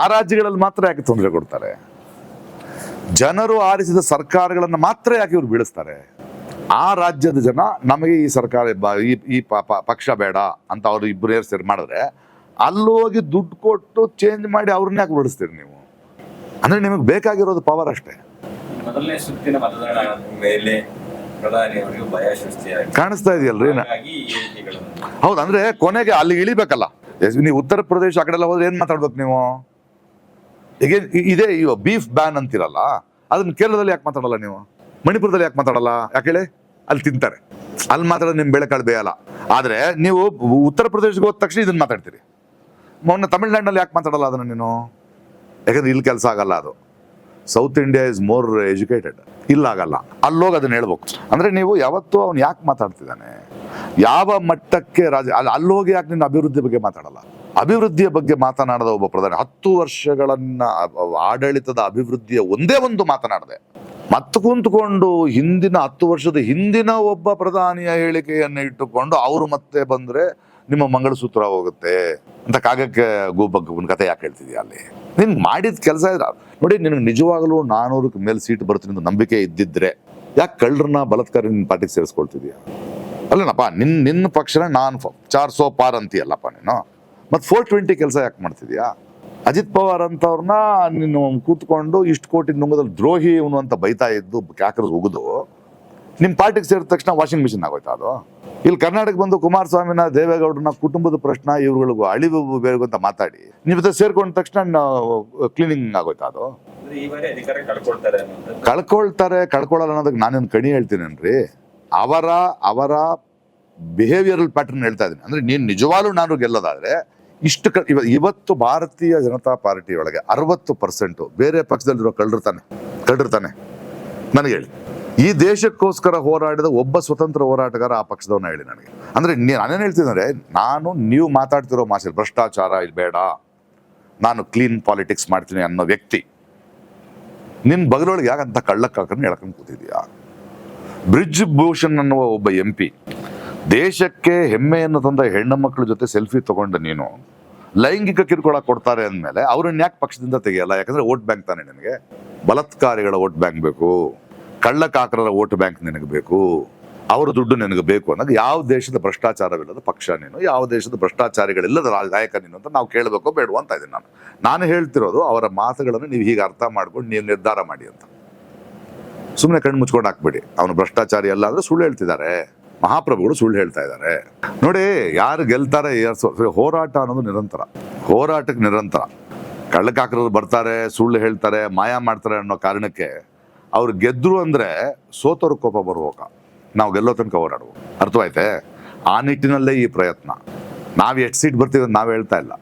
ಆ ರಾಜ್ಯಗಳಲ್ಲಿ ಮಾತ್ರ ಯಾಕೆ ತೊಂದರೆ ಕೊಡ್ತಾರೆ? ಜನರು ಆರಿಸಿದ ಸರ್ಕಾರಗಳನ್ನು ಮಾತ್ರ ಯಾಕೆ ಇವ್ರು ಬೀಳಿಸ್ತಾರೆ? ಆ ರಾಜ್ಯದ ಜನ ನಮಗೆ ಈ ಸರ್ಕಾರ ಈ ಪಕ್ಷ ಬೇಡ ಅಂತ ಅವರು ಇಬ್ಬರು ಸೇರಿ ಮಾಡಿದ್ರೆ ಅಲ್ಲೋಗಿ ದುಡ್ಡು ಕೊಟ್ಟು ಚೇಂಜ್ ಮಾಡಿ ಅವ್ರನ್ನ ಯಾಕೆ ಬಿಡಿಸ್ತೀರಿ ನೀವು? ಅಂದ್ರೆ ನಿಮಗೆ ಬೇಕಾಗಿರೋದು ಪವರ್ ಅಷ್ಟೇ. ಮೊದಲನೇ ಸುತ್ತಿನ ಮತದಾನ ಮೇಲೆ ಕಾಣಿಸ್ತಾ ಇದೆಯಲ್ರಿ? ಹೌದು ಅಂದ್ರೆ ಕೊನೆಗೆ ಅಲ್ಲಿ ಇಳಿಬೇಕಲ್ಲ. ಎಸ್- ನೀವು ಉತ್ತರ ಪ್ರದೇಶ ಆ ಕಡೆ ಎಲ್ಲ ಹೋದ್ರೆ ಏನ್ ಮಾತಾಡ್ಬೇಕು ನೀವು? ಈಗ ಇದೇ ಬೀಫ್ ಬ್ಯಾನ್ ಅಂತಿರಲ್ಲ ಅದನ್ನ ಕೇರಳದಲ್ಲಿ ಯಾಕೆ ಮಾತಾಡಲ್ಲ ನೀವು? ಮಣಿಪುರದಲ್ಲಿ ಯಾಕೆ ಮಾತಾಡಲ್ಲ? ಯಾಕೆ ಹೇಳಿ? ಅಲ್ಲಿ ತಿಂತಾರೆ. ಅಲ್ಲಿ ಮಾತಾಡೋದು ನಿಮ್ಮ ಬೆಳೆಕಾಳು ಬೇಯಲ್ಲ ಆದರೆ ನೀವು ಉತ್ತರ ಪ್ರದೇಶಕ್ಕೆ ಹೋದ ತಕ್ಷಣ ಇದನ್ನು ಮಾತಾಡ್ತೀರಿ. ಮೊನ್ನೆ ತಮಿಳ್ನಾಡಿನಲ್ಲಿ ಯಾಕೆ ಮಾತಾಡಲ್ಲ ಅದನ್ನು ನೀನು? ಯಾಕಂದ್ರೆ ಇಲ್ಲಿ ಕೆಲಸ ಆಗಲ್ಲ ಅದು. South India is more educated ಇಲ್ಲ ಆಗಲ್ಲ. ಅಲ್ಲೋಗಿ ಅದನ್ನ ಹೇಳ್ಬೇಕು. ಅಂದರೆ ನೀವು ಯಾವತ್ತೂ ಅವ್ನು ಯಾಕೆ ಮಾತಾಡ್ತಿದ್ದಾನೆ? ಯಾವ ಮಟ್ಟಕ್ಕೆ ರಾಜ ಅಲ್ಲಿ ಅಲ್ಲೋಗಿ ಯಾಕೆ ನಿನ್ನ ಅಭಿವೃದ್ಧಿ ಬಗ್ಗೆ ಮಾತಾಡಲ್ಲ? ಅಭಿವೃದ್ಧಿಯ ಬಗ್ಗೆ ಮಾತನಾಡದ ಒಬ್ಬ ಪ್ರಧಾನಿ. ಹತ್ತು ವರ್ಷಗಳನ್ನ ಆಡಳಿತದ ಅಭಿವೃದ್ಧಿಯ ಒಂದೇ ಒಂದು ಮಾತನಾಡದೆ. ಮತ್ತೆ ಕುಂತ್ಕೊಂಡು ಹಿಂದಿನ ಹತ್ತು ವರ್ಷದ ಹಿಂದಿನ ಒಬ್ಬ ಪ್ರಧಾನಿಯ ಹೇಳಿಕೆಯನ್ನು ಇಟ್ಟುಕೊಂಡು ಅವರು ಮತ್ತೆ ಬಂದ್ರೆ ನಿಮ್ಮ ಮಂಗಳಸೂತ್ರ ಹೋಗುತ್ತೆ ಅಂತ ಕಾಗಕ್ಕೆ ಗೋಬಗ್ಗನ ಕತೆ ಯಾಕೆ ಹೇಳ್ತಿದ್ಯಾ ಅಲ್ಲಿ? ನಿನ್ಗೆ ಮಾಡಿದ ಕೆಲಸ ಇದ್ರ. ನೋಡಿ, ನಿನಗೆ ನಿಜವಾಗಲೂ ನಾನೂರಕ್ಕೆ ಮೇಲೆ ಸೀಟ್ ಬರ್ತೀನಿ ಅಂತ ನಂಬಿಕೆ ಇದ್ದಿದ್ರೆ ಯಾಕೆ ಕಳ್ಳರನ್ನ ಬಲತ್ಕಾರ ನಿನ್ನ ಪಾರ್ಟಿಗೆ ಸೇರಿಸ್ಕೊಳ್ತಿದ್ಯಾ? ಅಲ್ಲನಪ್ಪ ನಿನ್ನ ನಿನ್ನ ಪಕ್ಷನ ನಾನು ಚಾರ್ ಸೋ ಪಾರ್ ಅಂತೀಯಲ್ಲಪ್ಪ ನೀನು. ಮತ್ತು ಫೋರ್ ಟ್ವೆಂಟಿ ಕೆಲಸ ಯಾಕೆ ಮಾಡ್ತಿದ್ಯಾ? ಅಜಿತ್ ಪವಾರ್ ಅಂತವ್ರನ್ನ ನೀನು ಕೂತ್ಕೊಂಡು ಇಷ್ಟು ಕೋಟಿ ನುಂಗದಲ್ಲಿ ದ್ರೋಹಿ ಇವನು ಅಂತ ಬೈತಾ ಇದ್ದು ಕ್ಯಾಕರ್ ಉಗಿದು. ನಿಮ್ಮ ಪಾರ್ಟಿಗೆ ಸೇರಿದ ತಕ್ಷಣ ವಾಷಿಂಗ್ ಮಿಷಿನ್ ಆಗೋಯ್ತಾ ಅದು? ಇಲ್ಲಿ ಕರ್ನಾಟಕ ಬಂದು ಕುಮಾರಸ್ವಾಮಿನ ದೇವೇಗೌಡರನ್ನ ಕುಟುಂಬದ ಪ್ರಶ್ನ ಇವ್ರುಗಳಿಗೂ ಅಳಿವು ಬೇಗ ಅಂತ ಮಾತಾಡಿ. ನೀವು ಜೊತೆ ಸೇರ್ಕೊಂಡ ತಕ್ಷಣ ಕ್ಲೀನಿಂಗ್ ಆಗೋಯ್ತಾ ಅದು? ಕಳ್ಕೊಳ್ತಾರೆ ಕಳ್ಕೊಳ್ಳಲ್ಲ ಅನ್ನೋದಕ್ಕೆ ನಾನೇನು ಕಣಿ ಹೇಳ್ತೀನೇನ್ರಿ? ಅವರ ಅವರ ಬಿಹೇವಿಯರಲ್ ಪ್ಯಾಟರ್ನ್ ಹೇಳ್ತಾ ಇದ್ದೀನಿ. ಅಂದ್ರೆ ನೀನು ನಿಜವಾಗ್ಲೂ ನಾನು ಗೆಲ್ಲೋದಾದ್ರೆ ಇಷ್ಟು ಇವತ್ತು ಭಾರತೀಯ ಜನತಾ ಪಾರ್ಟಿ ಒಳಗೆ ಅರವತ್ತು ಪರ್ಸೆಂಟು ಬೇರೆ ಪಕ್ಷದಲ್ಲಿರೋ ಕಳ್ಳಿರ್ತಾನೆ ಕಳ್ಳಿರ್ತಾನೆ ನನಗೆ ಹೇಳಿ. ಈ ದೇಶಕ್ಕೋಸ್ಕರ ಹೋರಾಡಿದ ಒಬ್ಬ ಸ್ವತಂತ್ರ ಹೋರಾಟಗಾರ ಆ ಪಕ್ಷದವನ್ನ ಹೇಳಿ ನನಗೆ. ಅಂದ್ರೆ ನಾನೇನು ಹೇಳ್ತೀನಿ ನಾನು ನೀವು ಮಾತಾಡ್ತಿರೋ ಮಾಸಲ್ಲಿ ಭ್ರಷ್ಟಾಚಾರ ಇಲ್ಲಿ ಬೇಡ, ನಾನು ಕ್ಲೀನ್ ಪಾಲಿಟಿಕ್ಸ್ ಮಾಡ್ತೀನಿ ಅನ್ನೋ ವ್ಯಕ್ತಿ. ನಿನ್ನ ಬಗಲೊಳಗೆ ಯಾಕಂತ ಕಳ್ಳಕ್ಕೆ ಹಾಕೊಂಡು ಹೇಳ್ಕೊಂಡು ಕೂತಿದ್ಯಾ? ಬ್ರಿಜ್ ಭೂಷಣ್ ಅನ್ನುವ ಒಬ್ಬ ಎಂ ಪಿ, ದೇಶಕ್ಕೆ ಹೆಮ್ಮೆಯನ್ನು ತಂದ ಹೆಣ್ಣು ಮಕ್ಕಳ ಜೊತೆ ಸೆಲ್ಫಿ ತಗೊಂಡ ನೀನು ಲೈಂಗಿಕ ಕಿರುಕುಳ ಕೊಡ್ತಾರೆ ಅಂದಮೇಲೆ ಅವ್ರನ್ನ ಯಾಕೆ ಪಕ್ಷದಿಂದ ತೆಗೆಯಲ್ಲ? ಯಾಕಂದ್ರೆ ವೋಟ್ ಬ್ಯಾಂಕ್ ತಾನೆ ನಿನಗೆ. ಬಲತ್ಕಾರಿಗಳ ವೋಟ್ ಬ್ಯಾಂಕ್ ಬೇಕು. ಕಳ್ಳಕಾಕರರ ವೋಟ್ ಬ್ಯಾಂಕ್ ನಿನಗೆ ಬೇಕು. ಅವರ ದುಡ್ಡು ನಿನಗೆ ಬೇಕು ಅನ್ನೋದು ಯಾವ ದೇಶದ ಭ್ರಷ್ಟಾಚಾರವಿಲ್ಲದ ಪಕ್ಷ ನೀನು, ಯಾವ ದೇಶದ ಭ್ರಷ್ಟಾಚಾರಿಗಳಿಲ್ಲದ ನಾಯಕ ನೀನು ಅಂತ ನಾವು ಕೇಳಬೇಕು ಬೇಡುವ ಅಂತ ಇದ್ದೀನಿ ನಾನು. ನಾನು ಹೇಳ್ತಿರೋದು ಅವರ ಮಾತುಗಳನ್ನು ನೀವು ಹೀಗೆ ಅರ್ಥ ಮಾಡ್ಕೊಂಡು ನೀವು ನಿರ್ಧಾರ ಮಾಡಿ ಅಂತ. ಸುಮ್ಮನೆ ಕಣ್ಣು ಮುಚ್ಕೊಂಡು ಹಾಕ್ಬೇಡಿ. ಅವನು ಭ್ರಷ್ಟಾಚಾರಿ ಅಲ್ಲ ಅಂದ್ರೆ ಸುಳ್ಳು ಹೇಳ್ತಿದ್ದಾರೆ. ಮಹಾಪ್ರಭುಗಳು ಸುಳ್ಳು ಹೇಳ್ತಾ ಇದ್ದಾರೆ. ನೋಡಿ, ಯಾರು ಗೆಲ್ತಾರೆ ಹೋರಾಟ ಅನ್ನೋದು ನಿರಂತರ. ಹೋರಾಟಕ್ಕೆ ನಿರಂತರ. ಕಳ್ಳಕಾಕರರು ಬರ್ತಾರೆ, ಸುಳ್ಳು ಹೇಳ್ತಾರೆ, ಮಾಯ ಮಾಡ್ತಾರೆ ಅನ್ನೋ ಕಾರಣಕ್ಕೆ ಅವ್ರು ಗೆದ್ರು ಅಂದ್ರೆ ಸೋತವ್ರ ಕೋಪ ಬರುವಾಗ ನಾವು ಗೆಲ್ಲೋ ತನಕ ಹೋರಾಡುವ. ಅರ್ಥವಾಯ್ತೆ? ಆ ನಿಟ್ಟಿನಲ್ಲೇ ಈ ಪ್ರಯತ್ನ. ನಾವು ಎಷ್ಟು ಸೀಟ್ ಬರ್ತೀವಿ ನಾವು ಹೇಳ್ತಾ ಇಲ್ಲ.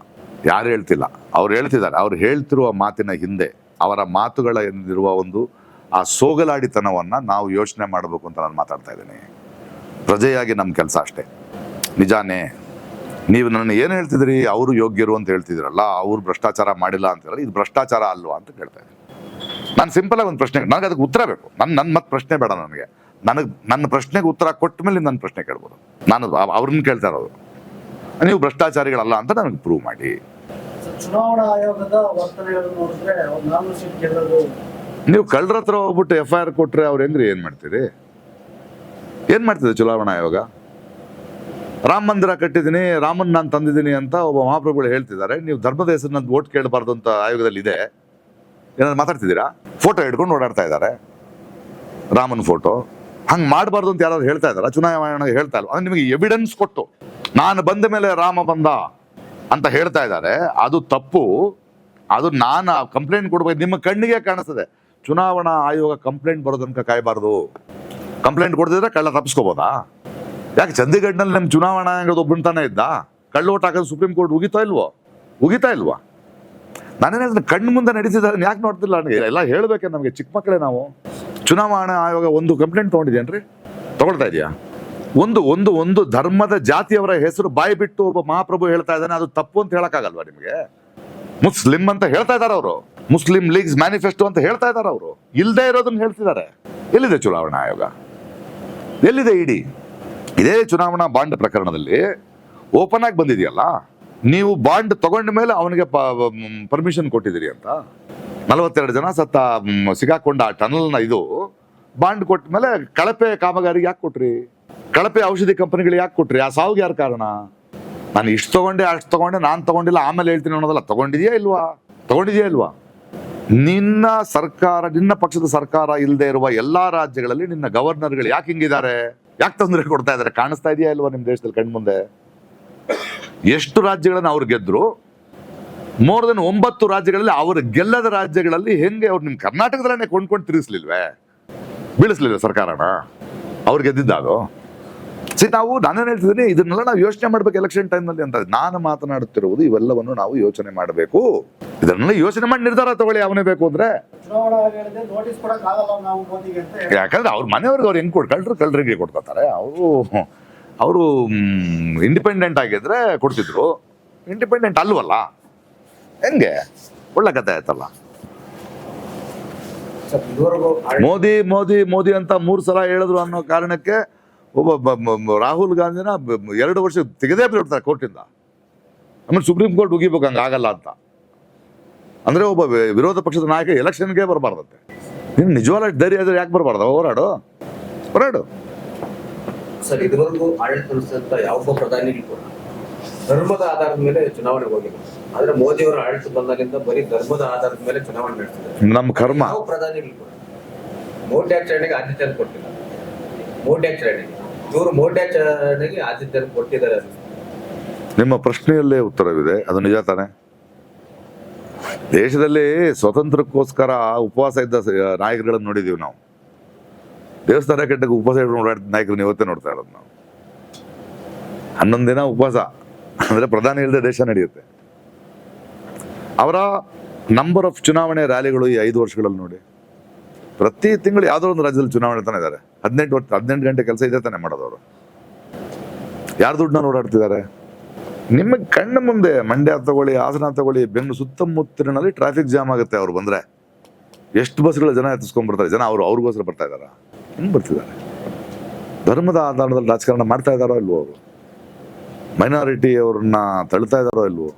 ಯಾರು ಹೇಳ್ತಿಲ್ಲ. ಅವ್ರು ಹೇಳ್ತಿದ್ದಾರೆ. ಅವ್ರು ಹೇಳ್ತಿರುವ ಮಾತಿನ ಹಿಂದೆ, ಅವರ ಮಾತುಗಳ ಎಂದಿರುವ ಒಂದು ಆ ಸೋಗಲಾಡಿತನವನ್ನ ನಾವು ಯೋಚನೆ ಮಾಡಬೇಕು ಅಂತ ನಾನು ಮಾತಾಡ್ತಾ ಇದ್ದೀನಿ. ಪ್ರಜೆಯಾಗಿ ನಮ್ಮ ಕೆಲಸ ಅಷ್ಟೇ. ನಿಜಾನೇ ನೀವು ನನ್ನ ಏನು ಹೇಳ್ತಿದ್ರಿ ಅವರು ಯೋಗ್ಯರು ಅಂತ ಹೇಳ್ತಿದ್ರಲ್ಲ ಅವರು ಭ್ರಷ್ಟಾಚಾರ ಮಾಡಿಲ್ಲ ಅಂತ ಹೇಳಿದ್ರೆ ಇದು ಭ್ರಷ್ಟಾಚಾರ ಅಲ್ವಾ ಅಂತ ಕೇಳ್ತಾ ಇದ್ದೀನಿ. ನಾನು ಸಿಂಪಲ್ ಆಗಿ ಒಂದು ಪ್ರಶ್ನೆ ನನಗೆ ಅದಕ್ಕೆ ಉತ್ತರ ಬೇಕು. ನನ್ನ ನನ್ನ ಮತ್ತೆ ಪ್ರಶ್ನೆ ಬೇಡ ನನಗೆ. ನನಗೆ ನನ್ನ ಪ್ರಶ್ನೆಗೆ ಉತ್ತರ ಕೊಟ್ಟ ಮೇಲೆ ನನ್ನ ಪ್ರಶ್ನೆ ಕೇಳ್ಬೋದು. ನಾನು ಅವ್- ಅವ್ರನ್ನ ಕೇಳ್ತಾ ಇರೋದು. ನೀವು ಭ್ರಷ್ಟಾಚಾರಿಗಳಲ್ಲ ಅಂತ ನನಗೆ ಪ್ರೂವ್ ಮಾಡಿ. ಚುನಾವಣಾ ಆಯೋಗದ ನೋಡಿದ್ರೆ ನೀವು ಕಳ್ಳರ ಹತ್ರ ಹೋಗ್ಬಿಟ್ಟು ಎಫ್ ಐ ಆರ್ ಕೊಟ್ಟರೆ ಅವ್ರು ಹೆಂಗ್ರಿ? ಏನ್ ಮಾಡ್ತೀರಿ? ಏನ್ ಮಾಡ್ತಿದೆ ಚುನಾವಣಾ ಆಯೋಗ ರಾಮ ಮಂದಿರ ಕಟ್ಟಿದ್ದೀನಿ, ರಾಮನ್ ನಾನು ತಂದಿದ್ದೀನಿ ಅಂತ ಒಬ್ಬ ಮಹಾಪ್ರಭುಗಳು ಹೇಳ್ತಿದ್ದಾರೆ. ನೀವು ಧರ್ಮದ ಹೆಸರು ನಂದು ಓಟ್ ಕೇಳಬಾರ್ದು ಅಂತ ಆಯೋಗದಲ್ಲಿ ಇದೆ. ಏನಾದ್ರು ಮಾತಾಡ್ತಿದ್ದೀರಾ? ಫೋಟೋ ಹಿಡ್ಕೊಂಡು ಓಡಾಡ್ತಾ ಇದ್ದಾರೆ. ರಾಮನ್ ಫೋಟೋ ಹಂಗೆ ಮಾಡಬಾರ್ದು ಅಂತ ಯಾರಾದ್ರು ಹೇಳ್ತಾ ಇದ್ದಾರೆ? ಚುನಾವಣೆ ಹೇಳ್ತಾ ಇಲ್ಲ ಅಂದ್ರೆ ನಿಮಗೆ ಎವಿಡೆನ್ಸ್ ಕೊಟ್ಟು, ನಾನು ಬಂದ ಮೇಲೆ ರಾಮ ಬಂದ ಅಂತ ಹೇಳ್ತಾ ಇದ್ದಾರೆ. ಅದು ತಪ್ಪು. ಅದು ನಾನು ಕಂಪ್ಲೇಂಟ್ ಕೊಡ್ಬೇಕು. ನಿಮ್ಮ ಕಣ್ಣಿಗೆ ಕಾಣಿಸ್ತದೆ. ಚುನಾವಣಾ ಆಯೋಗ ಕಂಪ್ಲೇಂಟ್ ಬರೋ ಕಾಯಬಾರ್ದು. ಕಂಪ್ಲೇಂಟ್ ಕೊಡ್ತಿದ್ರೆ ಕಳ್ಳ ತಪ್ಪಿಸ್ಕೋಬೋದಾ ಯಾಕೆ ಚಂಡೀಗಢ್ನಲ್ಲಿ ನಮ್ಮ ಚುನಾವಣಾ ಆಯೋಗದ ಒಬ್ಬನ ತಾನೇ ಇದ್ದ? ಕಳ್ಳ ಓಟ್ ಹಾಕೋದು ಸುಪ್ರೀಂ ಕೋರ್ಟ್ ಉಗಿತಾ ಇಲ್ವೋ? ಉಗಿತಾ ಇಲ್ವಾ? ನಾನೇನು ಅದನ್ನ ಕಣ್ಣು ಮುಂದೆ ನಡೀತಿದ್ದ ಯಾಕೆ ನೋಡ್ತಿಲ್ಲ? ನನಗೆ ಎಲ್ಲ ಹೇಳಬೇಕೆ ನಮಗೆ, ಚಿಕ್ಕ ಮಕ್ಕಳೇ ನಾವು. ಚುನಾವಣಾ ಆಯೋಗ ಒಂದು ಕಂಪ್ಲೇಂಟ್ ತೊಗೊಂಡಿದ್ದೇನ್ರಿ ತಗೊಳ್ತಾ ಇದೆಯಾ? ಒಂದು ಒಂದು ಒಂದು ಧರ್ಮದ ಜಾತಿಯವರ ಹೆಸರು ಬಾಯಿ ಬಿಟ್ಟು ಒಬ್ಬ ಮಹಾಪ್ರಭು ಹೇಳ್ತಾ ಇದ್ದಾನೆ, ಅದು ತಪ್ಪು ಅಂತ ಹೇಳಕ್ಕಾಗಲ್ವಾ ನಿಮಗೆ? ಮುಸ್ಲಿಂ ಅಂತ ಹೇಳ್ತಾ ಇದ್ದಾರೆ ಅವರು. ಮುಸ್ಲಿಂ ಲೀಗ್ಸ್ ಮ್ಯಾನಿಫೆಸ್ಟೋ ಅಂತ ಹೇಳ್ತಾ ಇದ್ದಾರೆ ಅವರು. ಇಲ್ಲದೆ ಇರೋದನ್ನ ಹೇಳ್ತಿದ್ದಾರೆ. ಎಲ್ಲಿದೆ ಚುನಾವಣಾ ಆಯೋಗ? ಎಲ್ಲಿದೆ ಇಡಿ ಇದೇ ಚುನಾವಣಾ ಬಾಂಡ್ ಪ್ರಕರಣದಲ್ಲಿ ಓಪನ್ ಆಗಿ ಬಂದಿದೆಯಲ್ಲ, ನೀವು ಬಾಂಡ್ ತಗೊಂಡ ಮೇಲೆ ಅವನಿಗೆ ಪರ್ಮಿಷನ್ ಕೊಟ್ಟಿದ್ದೀರಿ ಅಂತ. ನಲವತ್ತೆರಡು ಜನ ಸತ್ತ ಸಿಗಾಕೊಂಡ ಆ ಟನಲ್ನ ಇದು, ಬಾಂಡ್ ಕೊಟ್ಟ ಮೇಲೆ ಕಳಪೆ ಕಾಮಗಾರಿಗೆ ಯಾಕೆ ಕೊಟ್ರಿ? ಕಳಪೆ ಔಷಧಿ ಕಂಪನಿಗಳು ಯಾಕೆ ಕೊಟ್ರಿ? ಆ ಸಾವಿಗೆ ಯಾರು ಕಾರಣ? ನಾನು ಇಷ್ಟು ತಗೊಂಡೆ, ಅಷ್ಟು ತಗೊಂಡೆ, ನಾನು ತಗೊಂಡಿಲ್ಲ, ಆಮೇಲೆ ಹೇಳ್ತೀನಿ ಅನ್ನೋದಲ್ಲ, ತಗೊಂಡಿದ್ಯಾ ಇಲ್ವಾ? ತಗೊಂಡಿದ್ಯಾ ಇಲ್ವಾ? ನಿನ್ನ ಸರ್ಕಾರ, ನಿನ್ನ ಪಕ್ಷದ ಸರ್ಕಾರ ಇಲ್ಲದೆ ಇರುವ ಎಲ್ಲಾ ರಾಜ್ಯಗಳಲ್ಲಿ ನಿನ್ನ ಗವರ್ನರ್ಗಳು ಯಾಕೆ ಹಿಂಗಿದ್ದಾರೆ? ಯಾಕೆ ತೊಂದರೆ ಕೊಡ್ತಾ ಇದ್ದಾರೆ? ಕಾಣಿಸ್ತಾ ಇದೆಯಾ ಇಲ್ವಾ ನಿಮ್ಮ ದೇಶದಲ್ಲಿ ಕಣ್ಮುಂದೆ ಎಷ್ಟು ರಾಜ್ಯಗಳನ್ನು ಅವ್ರು ಗೆದ್ರು? ಮೋರ್ ದನ್ ಒಂಬತ್ತು ರಾಜ್ಯಗಳಲ್ಲಿ ಅವರು ಗೆಲ್ಲದ ರಾಜ್ಯಗಳಲ್ಲಿ ಹೆಂಗೆ ಅವ್ರು ನಿಮ್ಮ ಕರ್ನಾಟಕದಲ್ಲೇ ಕೊಂಡ್ಕೊಂಡು ತಿರುಗಿಸ್ಲಿಲ್ವೇ? ಬೀಳಿಸ್ಲಿಲ್ಲ ಸರ್ಕಾರನ? ಅವ್ರು ಗೆದ್ದಿದ್ದ ಅದು? ಸಿ ನಾವು ನಾನೇನು ಹೇಳ್ತಿದ್ದೀನಿ, ಇದನ್ನೆಲ್ಲ ನಾವು ಯೋಚನೆ ಮಾಡ್ಬೇಕು ಎಲೆಕ್ಷನ್ ಟೈಮ್ನಲ್ಲಿ ಅಂತ. ನಾನು ಮಾತನಾಡುತ್ತಿರುವುದು ಇವೆಲ್ಲವನ್ನು ನಾವು ಯೋಚನೆ ಮಾಡಬೇಕು. ಇದನ್ನೆಲ್ಲ ಯೋಚನೆ ಮಾಡಿ ನಿರ್ಧಾರ ತಗೊಳ್ಳಿ ಅವನೇ ಬೇಕು ಅಂದ್ರೆ. ಯಾಕಂದ್ರೆ ಅವ್ರ ಮನೆಯವ್ರಿಗೆ ಅವ್ರು ಹೆಂಗ್ ಕೊಡ್ ಕಳ್ರು ಕಳ್ರಿಗೆ ಕೊಡ್ಕೊತಾರೆ. ಅವರು ಅವರು ಇಂಡಿಪೆಂಡೆಂಟ್ ಆಗಿದ್ರೆ ಕೊಡ್ತಿದ್ರು. ಇಂಡಿಪೆಂಡೆಂಟ್ ಅಲ್ವಲ್ಲ? ಹೆಂಗೆ? ಒಳ್ಳೆ ಕತೆ ಆಯ್ತಲ್ಲ. ಮೋದಿ ಮೋದಿ ಮೋದಿ ಅಂತ ಮೂರು ಸಲ ಹೇಳಿದ್ರು ಅನ್ನೋ ಕಾರಣಕ್ಕೆ ಒಬ್ಬ ರಾಹುಲ್ ಗಾಂಧಿನ ಎರಡು ವರ್ಷ ತೆಗೆದೇ ಬಿಡ್ತಾರೆ ಕೋರ್ಟಿಂದ. ಆಮೇಲೆ ಸುಪ್ರೀಂ ಕೋರ್ಟ್ ಉಗಿಬೇಕು ಹಂಗಾಗಲ್ಲ ಆಗಲ್ಲ ಅಂತ. ಅಂದ್ರೆ ಒಬ್ಬ ವಿರೋಧ ಪಕ್ಷದ ನಾಯಕ ಎಲೆಕ್ಷನ್ಗೆ ಬರಬಾರ್ದಂತೆ. ನೀನು ನಿಜವಾದ ಧೈರ್ಯ ಆದ್ರೆ ಯಾಕೆ ಬರಬಾರ್ದು? ಹೋರಾಡು. ಹೋರಾಡು. ಸರ್ ಇದುವರೆಗೂ ಆಡಳಿತ ನಡೆಸಿದಂತ ಯಾವೊಬ್ಬ ಪ್ರಧಾನಿಗಳು ಕೂಡ ಧರ್ಮದ ಆಧಾರದ ಮೇಲೆ ಚುನಾವಣೆ ಹೋಗಿಲ್ಲ. ಆದ್ರೆ ಮೋದಿ ಅವರ ಆಡಳಿತ ಬಂದಾಗಿಂದ ಬರೀ ಧರ್ಮದ ಆಧಾರದ ಮೇಲೆ ಚುನಾವಣೆ ನಡೆಸಿದ್ದಾರೆ. ನಮ್ಮ ಕರ್ಮ. ಯಾವ ಪ್ರಧಾನಿಗಳು ಕೂಡ ಮೋಢ್ಯಾಚರಣೆಗೆ ಆದ್ಯತೆಯನ್ನು ಕೊಟ್ಟಿಲ್ಲ. ಮೋಢ್ಯಾಚರಣೆಗೆ ಇವರು ಮೋಢ್ಯಾಚರಣೆಗೆ ಆದ್ಯತೆಯನ್ನು ಕೊಟ್ಟಿದ್ದಾರೆ ನಿಮ್ಮ ಪ್ರಶ್ನೆಯಲ್ಲೇ ಉತ್ತರವಿದೆ. ಅದು ನಿಜ ತಾನೆ? ದೇಶದಲ್ಲಿ ಸ್ವತಂತ್ರಕ್ಕೋಸ್ಕರ ಉಪವಾಸ ಇದ್ದ ನಾಯಕರುಗಳನ್ನು ನೋಡಿದೀವಿ ನಾವು. ದೇವಸ್ಥಾನ ಕಟ್ಟಕ್ಕೆ ಉಪವಾಸ ಇಟ್ಟು ಓಡಾಡ್ತ ಇವತ್ತೇ ನೋಡ್ತಾ ಇರೋದು ನಾವು. ಹನ್ನೊಂದು ದಿನ ಉಪವಾಸ. ಅಂದ್ರೆ ಪ್ರಧಾನಿ ಇಲ್ಲದೆ ದೇಶ ನಡೆಯುತ್ತೆ. ಅವರ ನಂಬರ್ ಆಫ್ ಚುನಾವಣೆ ರ್ಯಾಲಿಗಳು ಈ ಐದು ವರ್ಷಗಳಲ್ಲಿ ನೋಡಿ. ಪ್ರತಿ ತಿಂಗಳು ಯಾವುದೋ ಒಂದು ರಾಜ್ಯದಲ್ಲಿ ಚುನಾವಣೆ ತಾನೆ ಇದ್ದಾರೆ ಹದಿನೆಂಟು ವರ್ಷ, ಹದಿನೆಂಟು ಗಂಟೆ ಕೆಲಸ ಇದೆ ತಾನೆ ಮಾಡೋದವರು ಯಾರು ದುಡ್ಡನ್ನ ಓಡಾಡ್ತಿದ್ದಾರೆ? ನಿಮ್ಮ ಕಣ್ಣ ಮುಂದೆ ಮಂಡ್ಯ ತಗೊಳ್ಳಿ, ಹಾಸನ ತಗೊಳ್ಳಿ, ಬೆಂಗಳೂರು ಸುತ್ತಮುತ್ತಲಿನಲ್ಲಿ ಟ್ರಾಫಿಕ್ ಜಾಮ್ ಆಗುತ್ತೆ ಅವ್ರು ಬಂದ್ರೆ. ಎಷ್ಟು ಬಸ್ಗಳು ಜನ ಎತ್ತಿಸ್ಕೊಂಡ್ ಬರ್ತಾರೆ? ಜನ ಅವರು ಅವ್ರಿಗೋಸ್ಕರ ಬರ್ತಾ ಇದಾರ? ಹೆಂಗ್ ಬರ್ತಿದ್ದಾರೆ? ಧರ್ಮದ ಆಧಾರದಲ್ಲಿ ರಾಜಕಾರಣ ಮಾಡ್ತಾ ಇದ್ದಾರೋ ಇಲ್ವೋ ಅವರು? ಮೈನಾರಿಟಿ ಅವ್ರನ್ನ ತಳ್ತಾ ಇದಾರೋ ಇಲ್ವೋ?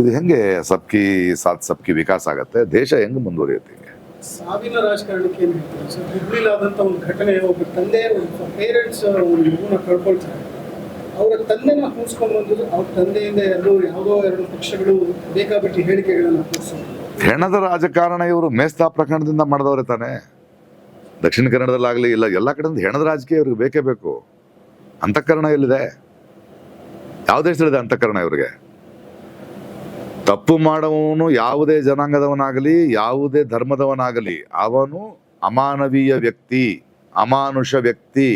ಇದು ಹೆಂಗೆ ಸಬ್ಕಿ ಸಾತ್ ಸಬ್ಕಿ ವಿಕಾಸ ಆಗತ್ತೆ? ದೇಶ ಹೆಂಗ್ ಮುಂದುವರಿಯುತ್ತೆ ಸಾವಿನ ರಾಜಕಾರಣಕ್ಕೆ ಏನು ಹೇಳ್ತಾರೆ? ಸರ್ ಒಂದು ಘಟನೆ, ಒಬ್ಬ ತಂದೆ ಪೇರೆಂಟ್ಸ್ ಒಂದು ಮಗುನ ಕಳ್ಕೊಳ್ತಾರೆ. ಅವರ ತಂದೆನ ಕೂರಿಸ್ಕೊಂಡ್ಬಂದು ಅವ್ರ ತಂದೆಯಿಂದ ಎರಡು, ಯಾವುದೋ ಎರಡು ಪಕ್ಷಗಳು ಬೇಕಾಬಿಟ್ಟು ಹೇಳಿಕೆಗಳನ್ನ ಹೆಣದ ರಾಜಕಾರಣ ಇವರು ಮೇಸ್ತಾ ಪ್ರಕರಣದಿಂದ ಮಾಡಿದವರೆ ತಾನೆ? ದಕ್ಷಿಣ ಕನ್ನಡದಲ್ಲಾಗಲಿ ಇಲ್ಲ, ಎಲ್ಲ ಕಡೆಯಿಂದ ಹೆಣದ ರಾಜಕೀಯ ಇವ್ರಿಗೆ ಬೇಕೇ ಬೇಕು. ಅಂತಃಕರಣ ಎಲ್ಲಿದೆ? ಯಾವ ದೇಶದಲ್ಲಿದೆ ಅಂತಃಕರಣ ಇವ್ರಿಗೆ? ತಪ್ಪು ಮಾಡುವವನು ಯಾವುದೇ ಜನಾಂಗದವನಾಗಲಿ, ಯಾವುದೇ ಧರ್ಮದವನಾಗಲಿ, ಅವನು ಅಮಾನವೀಯ ವ್ಯಕ್ತಿ, ಅಮಾನುಷ ವ್ಯಕ್ತಿ.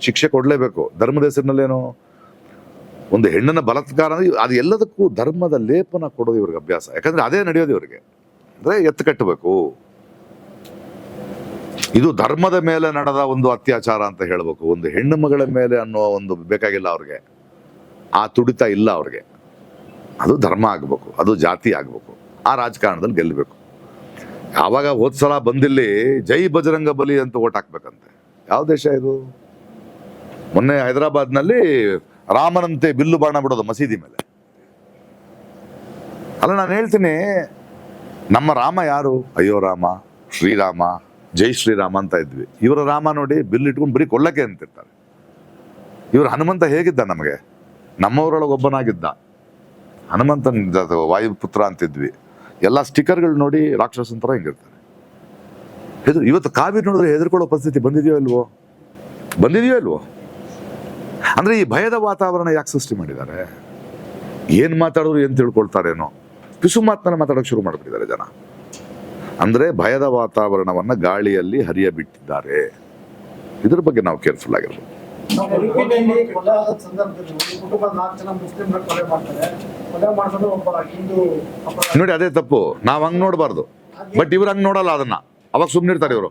ಶಿಕ್ಷೆ ಕೊಡಲೇಬೇಕು. ಧರ್ಮದ ಹೆಸರಿನಲ್ಲೇನು? ಒಂದು ಹೆಣ್ಣನ್ನು ಬಲತ್ಕಾರ ಅದು ಎಲ್ಲದಕ್ಕೂ ಧರ್ಮದ ಲೇಪನ ಕೊಡೋದು ಇವ್ರಿಗೆ ಅಭ್ಯಾಸ. ಯಾಕಂದ್ರೆ ಅದೇ ನಡೆಯೋದು ಇವ್ರಿಗೆ. ಅಂದರೆ ಎತ್ತು ಕಟ್ಟಬೇಕು. ಇದು ಧರ್ಮದ ಮೇಲೆ ನಡೆದ ಒಂದು ಅತ್ಯಾಚಾರ ಅಂತ ಹೇಳಬೇಕು. ಒಂದು ಹೆಣ್ಣು ಮಗಳ ಮೇಲೆ ಅನ್ನೋ ಒಂದು ಬೇಕಾಗಿಲ್ಲ ಅವ್ರಿಗೆ. ಆ ತುಡಿತ ಇಲ್ಲ ಅವ್ರಿಗೆ. ಅದು ಧರ್ಮ ಆಗಬೇಕು. ಅದು ಜಾತಿ ಆಗಬೇಕು. ಆ ರಾಜಕಾರಣದಲ್ಲಿ ಗೆಲ್ಲಬೇಕು. ಯಾವಾಗ ಹೋದ್ಸಲ ಬಂದಿಲ್ಲಿ ಜೈ ಬಜರಂಗ ಬಲಿ ಅಂತ ಓಟ್ ಹಾಕ್ಬೇಕಂತೆ. ಯಾವ ದೇಶ ಇದು? ಮೊನ್ನೆ ಹೈದರಾಬಾದ್ನಲ್ಲಿ ರಾಮನಂತೆ ಬಿಲ್ಲು ಬಾಣ ಬಿಡೋದು ಮಸೀದಿ ಮೇಲೆ. ಅಲ್ಲ, ನಾನು ಹೇಳ್ತೀನಿ, ನಮ್ಮ ರಾಮ ಯಾರು? ಅಯ್ಯೋ ರಾಮ, ಶ್ರೀರಾಮ, ಜೈ ಶ್ರೀರಾಮ ಅಂತ ಇದ್ವಿ. ಇವರ ರಾಮ ನೋಡಿ ಬಿಲ್ ಇಟ್ಕೊಂಡು ಬರೀ ಕೊಲ್ಲಕ್ಕೆ ಅಂತಿರ್ತಾರೆ. ಇವರು ಹನುಮಂತ ಹೇಗಿದ್ದ ನಮಗೆ? ನಮ್ಮವರೊಳಗೆ ಒಬ್ಬನಾಗಿದ್ದ. ಹನುಮಂತನ ವಾಯುಪುತ್ರ ಅಂತಿದ್ವಿ. ಎಲ್ಲ ಸ್ಟಿಕ್ಕರ್ಗಳು ನೋಡಿ ರಾಕ್ಷಸನ ಥರ ಹಿಂಗಿರ್ತಾರೆ. ಹೆದರು, ಇವತ್ತು ಕಾವೇರಿ ನೋಡಿದ್ರೆ ಹೆದರ್ಕೊಳ್ಳೋ ಪರಿಸ್ಥಿತಿ ಬಂದಿದೆಯೋ ಇಲ್ವೋ? ಬಂದಿದೆಯೋ ಇಲ್ವೋ? ಅಂದ್ರೆ ಈ ಭಯದ ವಾತಾವರಣ ಯಾಕೆ ಸೃಷ್ಟಿ ಮಾಡಿದ್ದಾರೆ? ಏನು ಮಾತಾಡಿದ್ರು ಏನು ತಿಳ್ಕೊಳ್ತಾರೇನೋ? ಪಿಸು ಮಾತನ್ನ ಮಾತಾಡೋಕೆ ಶುರು ಮಾಡ್ಬಿಟ್ಟಿದ್ದಾರೆ ಜನ. ಅಂದರೆ ಭಯದ ವಾತಾವರಣವನ್ನ ಗಾಳಿಯಲ್ಲಿ ಹರಿಯ ಬಿಟ್ಟಿದ್ದಾರೆ. ಇದ್ರ ಬಗ್ಗೆ ನಾವು ಕೇರ್ಫುಲ್ ಆಗಿರಬೇಕು. ನೋಡಿ ಅದೇ ತಪ್ಪು. ನಾವ್ ಹಂಗ್ ನೋಡಬಾರ್ದು. ಬಟ್ ಇವ್ರು ಹಂಗ್ ನೋಡಲ್ಲ ಅದನ್ನ. ಅವಾಗ ಸುಮ್ಮನೆ ಇರ್ತಾರೆ ಇವರು.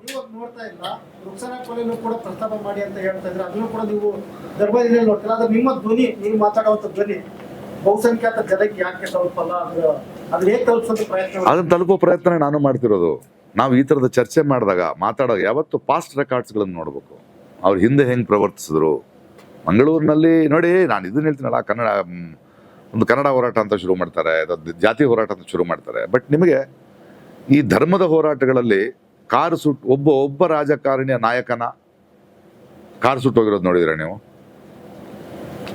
ಅದನ್ನು ತಲುಪೋ ಪ್ರಯತ್ನ ನಾನು ಮಾಡ್ತಿರೋದು. ನಾವು ಈ ತರದ ಚರ್ಚೆ ಮಾಡಿದಾಗ ಮಾತಾಡೋ ಯಾವತ್ತು ಪಾಸ್ಟ್ ರೆಕಾರ್ಡ್ಸ್ಗಳನ್ನು ನೋಡ್ಬೇಕು. ಅವ್ರು ಹಿಂದೆ ಹೆಂಗ್ ಪ್ರವರ್ತಿಸಿದ್ರು? ಮಂಗಳೂರಿನಲ್ಲಿ ನೋಡಿ ನಾನು ಇದನ್ನ ಹೇಳ್ತೀನಲ್ಲ ಕನ್ನಡ ಒಂದು ಕನ್ನಡ ಹೋರಾಟ ಅಂತ ಶುರು ಮಾಡ್ತಾರೆ ಜಾತಿ ಹೋರಾಟ ಅಂತ ಶುರು ಮಾಡ್ತಾರೆ. ಬಟ್ ನಿಮಗೆ ಈ ಧರ್ಮದ ಹೋರಾಟಗಳಲ್ಲಿ ಕಾರು ಸುಟ್ ಒಬ್ಬ ಒಬ್ಬ ರಾಜಕಾರಣಿಯ ನಾಯಕನ ಕಾರು ಸುಟ್ಟೋಗಿರೋದು ನೋಡಿದ್ರೆ ನೀವು?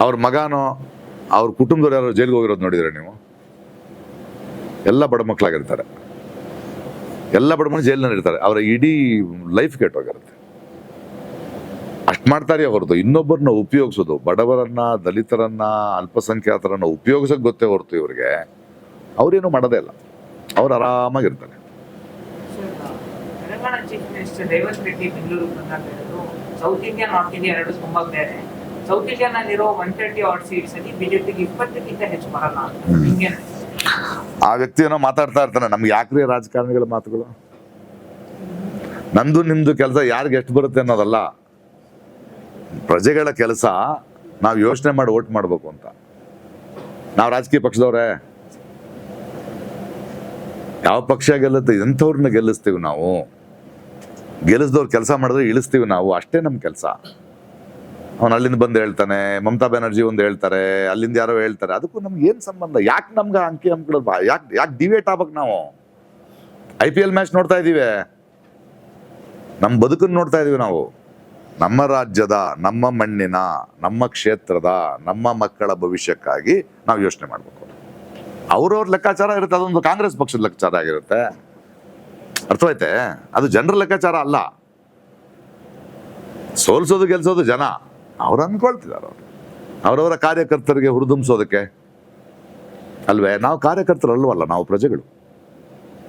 ಅವ್ರ ಮಗನೋ, ಅವ್ರ ಕುಟುಂಬದವ್ರು ಯಾರೋ ಜೈಲಿಗೆ ಹೋಗಿರೋದು ನೋಡಿದ್ರೆ ನೀವು? ಎಲ್ಲ ಬಡ ಮಕ್ಕಳಾಗಿರ್ತಾರೆ ಎಲ್ಲ ಬಡ ಮಕ್ಕಳು ಜೈಲಿನಲ್ಲಿ ಇರ್ತಾರೆ. ಅವರ ಇಡೀ ಲೈಫ್ ಕೆಟ್ಟೋಗಿರುತ್ತೆ ಅಷ್ಟು ಮಾಡ್ತಾರೆ ಹೊರತು. ಇನ್ನೊಬ್ಬರನ್ನ ಉಪಯೋಗಿಸೋದು, ಬಡವರನ್ನ, ದಲಿತರನ್ನ, ಅಲ್ಪಸಂಖ್ಯಾತರನ್ನ ಉಪಯೋಗಿಸೋಕೆ ಗೊತ್ತೇ ಹೊರತು ಇವ್ರಿಗೆ. ಅವರೇನು ಮಾಡೋದೇ ಇಲ್ಲ. ಅವ್ರು ಆರಾಮಾಗಿರ್ತಾರೆ. ತೆಲಂಗಾಣ ಚೀಫ್ ಮಿನಿಸ್ಟರ್ ರೇವಂತ್ ರೆಡ್ಡಿ ಬೆಂಗಳೂರು ಬಂದಾಗ ಹೇಳಿದ್ರು ಸೌತ್ ಇಂಡಿಯಾ ನಾರ್ತ್ ಇಂಡಿಯಾ ಎರಡು ತುಂಬಾ ಬೇರೆ. ಸೌತ್ ಇಂಡಿಯಾ ನಲ್ಲಿರೋ ಒನ್ ತರ್ಟಿ ಆರ್ಡ್ ಸೀಟ್ಸ್ ಅಲ್ಲಿ ಬಿಜೆಪಿಗೆ ಇಪ್ಪತ್ತಕ್ಕಿಂತ ಹೆಚ್ಚು ಬರಲ್ಲ ಹಿಂಗೆ ಆ ವ್ಯಕ್ತಿ ಏನೋ ಮಾತಾಡ್ತಾ ಇರ್ತಾನೆ. ನಮ್ಗೆ ಯಾಕ್ರಿ ರಾಜಕಾರಣಿಗಳ ಮಾತುಗಳು? ನಂದು ನಿಮ್ದು ಕೆಲಸ ಯಾರಿಗೆ ಎಷ್ಟು ಬರುತ್ತೆ ಅನ್ನೋದಲ್ಲ. ಪ್ರಜೆಗಳ ಕೆಲಸ ನಾವು ಯೋಚನೆ ಮಾಡಿ ಓಟ್ ಮಾಡಬೇಕು ಅಂತ. ನಾವು ರಾಜಕೀಯ ಪಕ್ಷದವರೇ. ಯಾವ ಪಕ್ಷ ಗೆಲ್ಲುತ್ತೆ ಎಂಥವ್ರನ್ನ ಗೆಲ್ಲಿಸ್ತೀವಿ ನಾವು. ಗೆಲ್ಲಿಸ್ದವ್ರು ಕೆಲಸ ಮಾಡಿದ್ರೆ ಇಳಿಸ್ತೀವಿ ನಾವು. ಅಷ್ಟೇ ನಮ್ಮ ಕೆಲಸ. ಅವನು ಅಲ್ಲಿಂದ ಬಂದು ಹೇಳ್ತಾನೆ, ಮಮತಾ ಬ್ಯಾನರ್ಜಿ ಒಂದು ಹೇಳ್ತಾರೆ, ಅಲ್ಲಿಂದ ಯಾರೋ ಹೇಳ್ತಾರೆ. ಅದಕ್ಕೂ ನಮ್ಗೆ ಏನು ಸಂಬಂಧ? ಯಾಕೆ ನಮ್ಗೆ ಅಂಕಿ ಅಂಕಗಳು ಯಾಕೆ ಯಾಕೆ ಡಿವೇಟ್ ಆಗ್ಬೇಕು ನಾವು? ಐ ಪಿ ಎಲ್ ಮ್ಯಾಚ್ ನೋಡ್ತಾ ಇದ್ದೀವಿ. ನಮ್ಮ ಬದುಕನ್ನು ನೋಡ್ತಾ ಇದೀವಿ ನಾವು. ನಮ್ಮ ರಾಜ್ಯದ, ನಮ್ಮ ಮಣ್ಣಿನ, ನಮ್ಮ ಕ್ಷೇತ್ರದ, ನಮ್ಮ ಮಕ್ಕಳ ಭವಿಷ್ಯಕ್ಕಾಗಿ ನಾವು ಯೋಚನೆ ಮಾಡಬೇಕು. ಅವ್ರವ್ರ ಲೆಕ್ಕಾಚಾರ ಇರುತ್ತೆ, ಅದೊಂದು ಕಾಂಗ್ರೆಸ್ ಪಕ್ಷದ ಲೆಕ್ಕಾಚಾರ ಆಗಿರುತ್ತೆ. ಅರ್ಥವಾಯ್ತೆ? ಅದು ಜನರ ಲೆಕ್ಕಾಚಾರ ಅಲ್ಲ. ಸೋಲ್ಸೋದು ಗೆಲ್ಸೋದು ಜನ. ಅವ್ರು ಅನ್ಕೊಳ್ತಿದ್ದಾರೆ ಅವರು. ಅವರವರ ಕಾರ್ಯಕರ್ತರಿಗೆ ಹುರಿದುಂಬಿಸೋದಕ್ಕೆ. ಅಲ್ವೇ? ನಾವು ಕಾರ್ಯಕರ್ತರು ಅಲ್ವಲ್ಲ ನಾವು ಪ್ರಜೆಗಳು.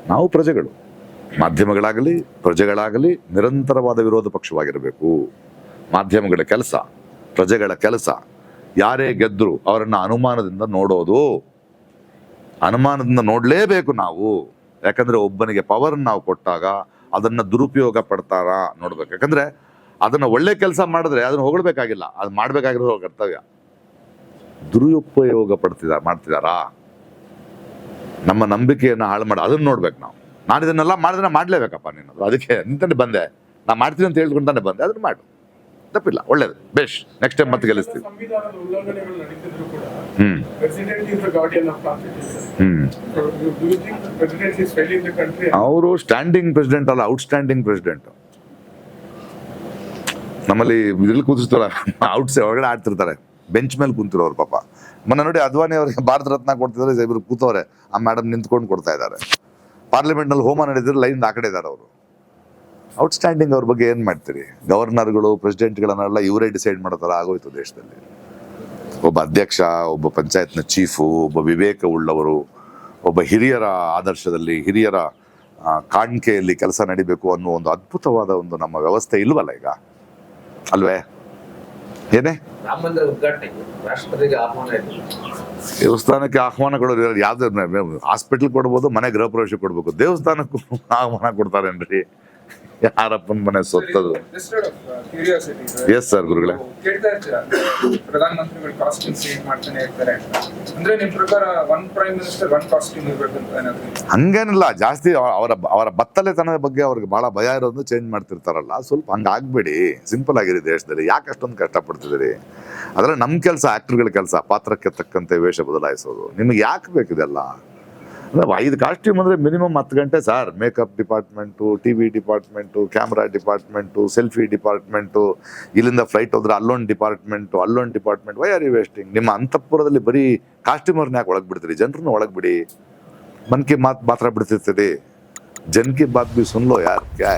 ನಾವು ಪ್ರಜೆಗಳು. ಮಾಧ್ಯಮಗಳಾಗಲಿ, ಪ್ರಜೆಗಳಾಗಲಿ ನಿರಂತರವಾದ ವಿರೋಧ ಪಕ್ಷವಾಗಿರಬೇಕು. ಮಾಧ್ಯಮಗಳ ಕೆಲಸ, ಪ್ರಜೆಗಳ ಕೆಲಸ. ಯಾರೇ ಗೆದ್ದರು ಅವರನ್ನು ಅನುಮಾನದಿಂದ ನೋಡೋದು. ಅನುಮಾನದಿಂದ ನೋಡಲೇಬೇಕು ನಾವು. ಯಾಕಂದ್ರೆ ಒಬ್ಬನಿಗೆ ಪವರ್ ನಾವು ಕೊಟ್ಟಾಗ ಅದನ್ನು ದುರುಪಯೋಗ ಪಡ್ತಾರಾ ನೋಡ್ಬೇಕು. ಯಾಕಂದರೆ ಅದನ್ನು ಒಳ್ಳೆ ಕೆಲಸ ಮಾಡಿದ್ರೆ ಅದನ್ನು ಹೊಗಳಬೇಕಾಗಿಲ್ಲ. ಅದು ಮಾಡಬೇಕಾಗಿರೋ ಕರ್ತವ್ಯ. ದುರುಪಯೋಗ ಪಡ್ತಿದ, ಮಾಡ್ತಿದಾರಾ? ನಮ್ಮ ನಂಬಿಕೆಯನ್ನು ಹಾಳು ಮಾಡಿ. ಅದನ್ನು ನೋಡ್ಬೇಕು ನಾವು. ನಾನು ಇದನ್ನೆಲ್ಲ ಮಾಡಿದ್ರೆ ಮಾಡಲೇಬೇಕಪ್ಪ ನೀನು. ಅದಕ್ಕೆ ನಿಂತಾನೆ ಬಂದೆ. ನಾನು ಮಾಡ್ತೀನಿ ಅಂತ ಹೇಳ್ಕೊಂಡಾನೆ ಬಂದೆ. ಅದನ್ನು ಮಾಡು. ತಪ್ಪಿಲ್ಲ ಒಳ್ಳೇದು. ಬೆಸ್ಟ್ ನೆಕ್ಸ್ಟ್ ಟೈಮ್ ಮತ್ತೆ ಗೆಲ್ಲಿಸ್ತೀವಿ ಹ್ಮ್. ಹ್ಮ್. ಅವರು ಸ್ಟ್ಯಾಂಡಿಂಗ್ ಪ್ರೆಸಿಡೆಂಟ್ ಅಲ್ಲ ಔಟ್ಸ್ಟ್ಯಾಂಡಿಂಗ್ ಪ್ರೆಸಿಡೆಂಟ್ ನಮ್ಮಲ್ಲಿ ಇದ್ರಲ್ಲಿ ಕೂತಿರ್ತಾರ ಔಟ್ಸ್ ಒಳಗಡೆ ಆಡ್ತಿರ್ತಾರೆ. ಬೆಂಚ್ ಮೇಲೆ ಕುಂತಿರೋರು ಪಾಪ. ಮೊನ್ನೆ ನೋಡಿ ಅದ್ವಾನಿ ಅವರಿಗೆ ಭಾರತ ರತ್ನ ಕೊಡ್ತಿದ್ರೆ ಇಬ್ರು ಕೂತವ್ರೆ. ಆ ಮೇಡಮ್ ನಿಂತ್ಕೊಂಡು ಕೊಡ್ತಾ ಇದ್ದಾರೆ. ಪಾರ್ಲಿಮೆಂಟ್ನಲ್ಲಿ ಹೋಮ ನಡೆದಿದ್ರೆ ಲೈನ್ ಆ ಕಡೆ ಇದ್ದಾರೆ ಅವರು. ಔಟ್ಸ್ಟ್ಯಾಂಡಿಂಗ್ ಅವ್ರ ಬಗ್ಗೆ ಏನು ಮಾಡ್ತೀರಿ? ಗವರ್ನರ್ಗಳು ಪ್ರೆಸಿಡೆಂಟ್ಗಳನ್ನೆಲ್ಲ ಇವರೇ ಡಿಸೈಡ್ ಮಾಡೋ ಥರ ಆಗೋಯ್ತು ದೇಶದಲ್ಲಿ. ಒಬ್ಬ ಅಧ್ಯಕ್ಷ ಒಬ್ಬ ಪಂಚಾಯತ್ನ ಚೀಫು ಒಬ್ಬ ವಿವೇಕ ಉಳ್ಳವರು ಒಬ್ಬ ಹಿರಿಯರ ಆದರ್ಶದಲ್ಲಿ ಹಿರಿಯರ ಕಾಣಿಕೆಯಲ್ಲಿ ಕೆಲಸ ನಡಿಬೇಕು ಅನ್ನೋ ಒಂದು ಅದ್ಭುತವಾದ ಒಂದು ನಮ್ಮ ವ್ಯವಸ್ಥೆ ಇಲ್ವಲ್ಲ ಈಗ? ಅಲ್ವೇ? ಏನೇ? ದೇವಸ್ಥಾನಕ್ಕೆ ಆಹ್ವಾನ ಕೊಡೋರು ಇರೋರು ಯಾವ್ದು? ಹಾಸ್ಪಿಟಲ್ ಕೊಡ್ಬೋದು ಮನೆ ಗೃಹ ಪ್ರವೇಶ ಕೊಡ್ಬೇಕು. ದೇವಸ್ಥಾನಕ್ಕೂ ಆಹ್ವಾನ ಕೊಡ್ತಾರೇನ್ರಿ? ಯಾರಪ್ಪನ ಮನೆ ಸೊತ್ತದು? ಎಸ್ ಸರ್ ಗುರುಗಳೇ. ಕೇಳ್ತಾ ಇರ್ತೀರಾ ಪ್ರಧಾನ ಮಂತ್ರಿಗಳು ಕಾಸ್ಟ್ಯೂಮ್ ಚೇಂಜ್ ಮಾಡ್ತಾನೆ ಇರ್ತಾರೆ ಅಂದ್ರೆ ನಿಮ್ ಪ್ರಕಾರ one prime minister one costume ಇರ್ಬೇಕು ಅಂತ ಏನಾದ್ರು ಹಂಗೇನಿಲ್ಲ ಜಾಸ್ತಿ ಅವರ ಅವರ ಬತ್ತಲೆತನದ ಬಗ್ಗೆ ಅವ್ರಿಗೆ ಬಹಳ ಭಯ ಇರೋದು ಚೇಂಜ್ ಮಾಡ್ತಿರ್ತಾರಲ್ಲ ಸ್ವಲ್ಪ ಹಂಗಾಗ್ಬೇಡಿ ಸಿಂಪಲ್ ಆಗಿರಿ ದೇಶದಲ್ಲಿ. ಯಾಕೆ ಅಷ್ಟೊಂದು ಕಷ್ಟಪಡ್ತಿದ್ದೀರಿ? ಅದರ ನಮ್ಮ ಕೆಲಸ ಆಕ್ಟರ್ಗಳ ಕೆಲಸ ಪಾತ್ರಕ್ಕೆ ತಕ್ಕಂತೆ ವೇಷ ಬದಲಾಯಿಸೋದು. ನಿಮಗೆ ಯಾಕೆ ಬೇಕಿದೆಲ್ಲ ಅಂದರೆ ಐದು ಕಾಸ್ಟ್ಯೂಮ್ ಅಂದರೆ ಮಿನಿಮಮ್ ಹತ್ತು ಗಂಟೆ sir. Makeup department T V department camera department selfie department ಇಲ್ಲಿಂದ ಫ್ಲೈಟ್ ಹೋದ್ರೆ ಅಲ್ಲೊಂದು ಡಿಪಾರ್ಟ್ಮೆಂಟು ಅಲ್ಲೊಂದು department why are you wasting ನಿಮ್ಮ ಅಂತಃಪುರದಲ್ಲಿ ಬರೀ ಕಾಸ್ಟ್ಯೂಮರ್ನ ಯಾಕೆ ಒಳಗೆ ಬಿಡ್ತೀರಿ ಜನರನ್ನ ಒಳಗೆ ಬಿಡಿ ಮನ್ ಕಿ ಮಾತು ಮಾತ್ರ ಬಿಡ್ತಿರ್ತೀರಿ. ಜನ್ ಕಿ ಬಾತ್ ಬಿ ಸುನ್ಲೋ ಯಾರು? ಕ್ಯಾ?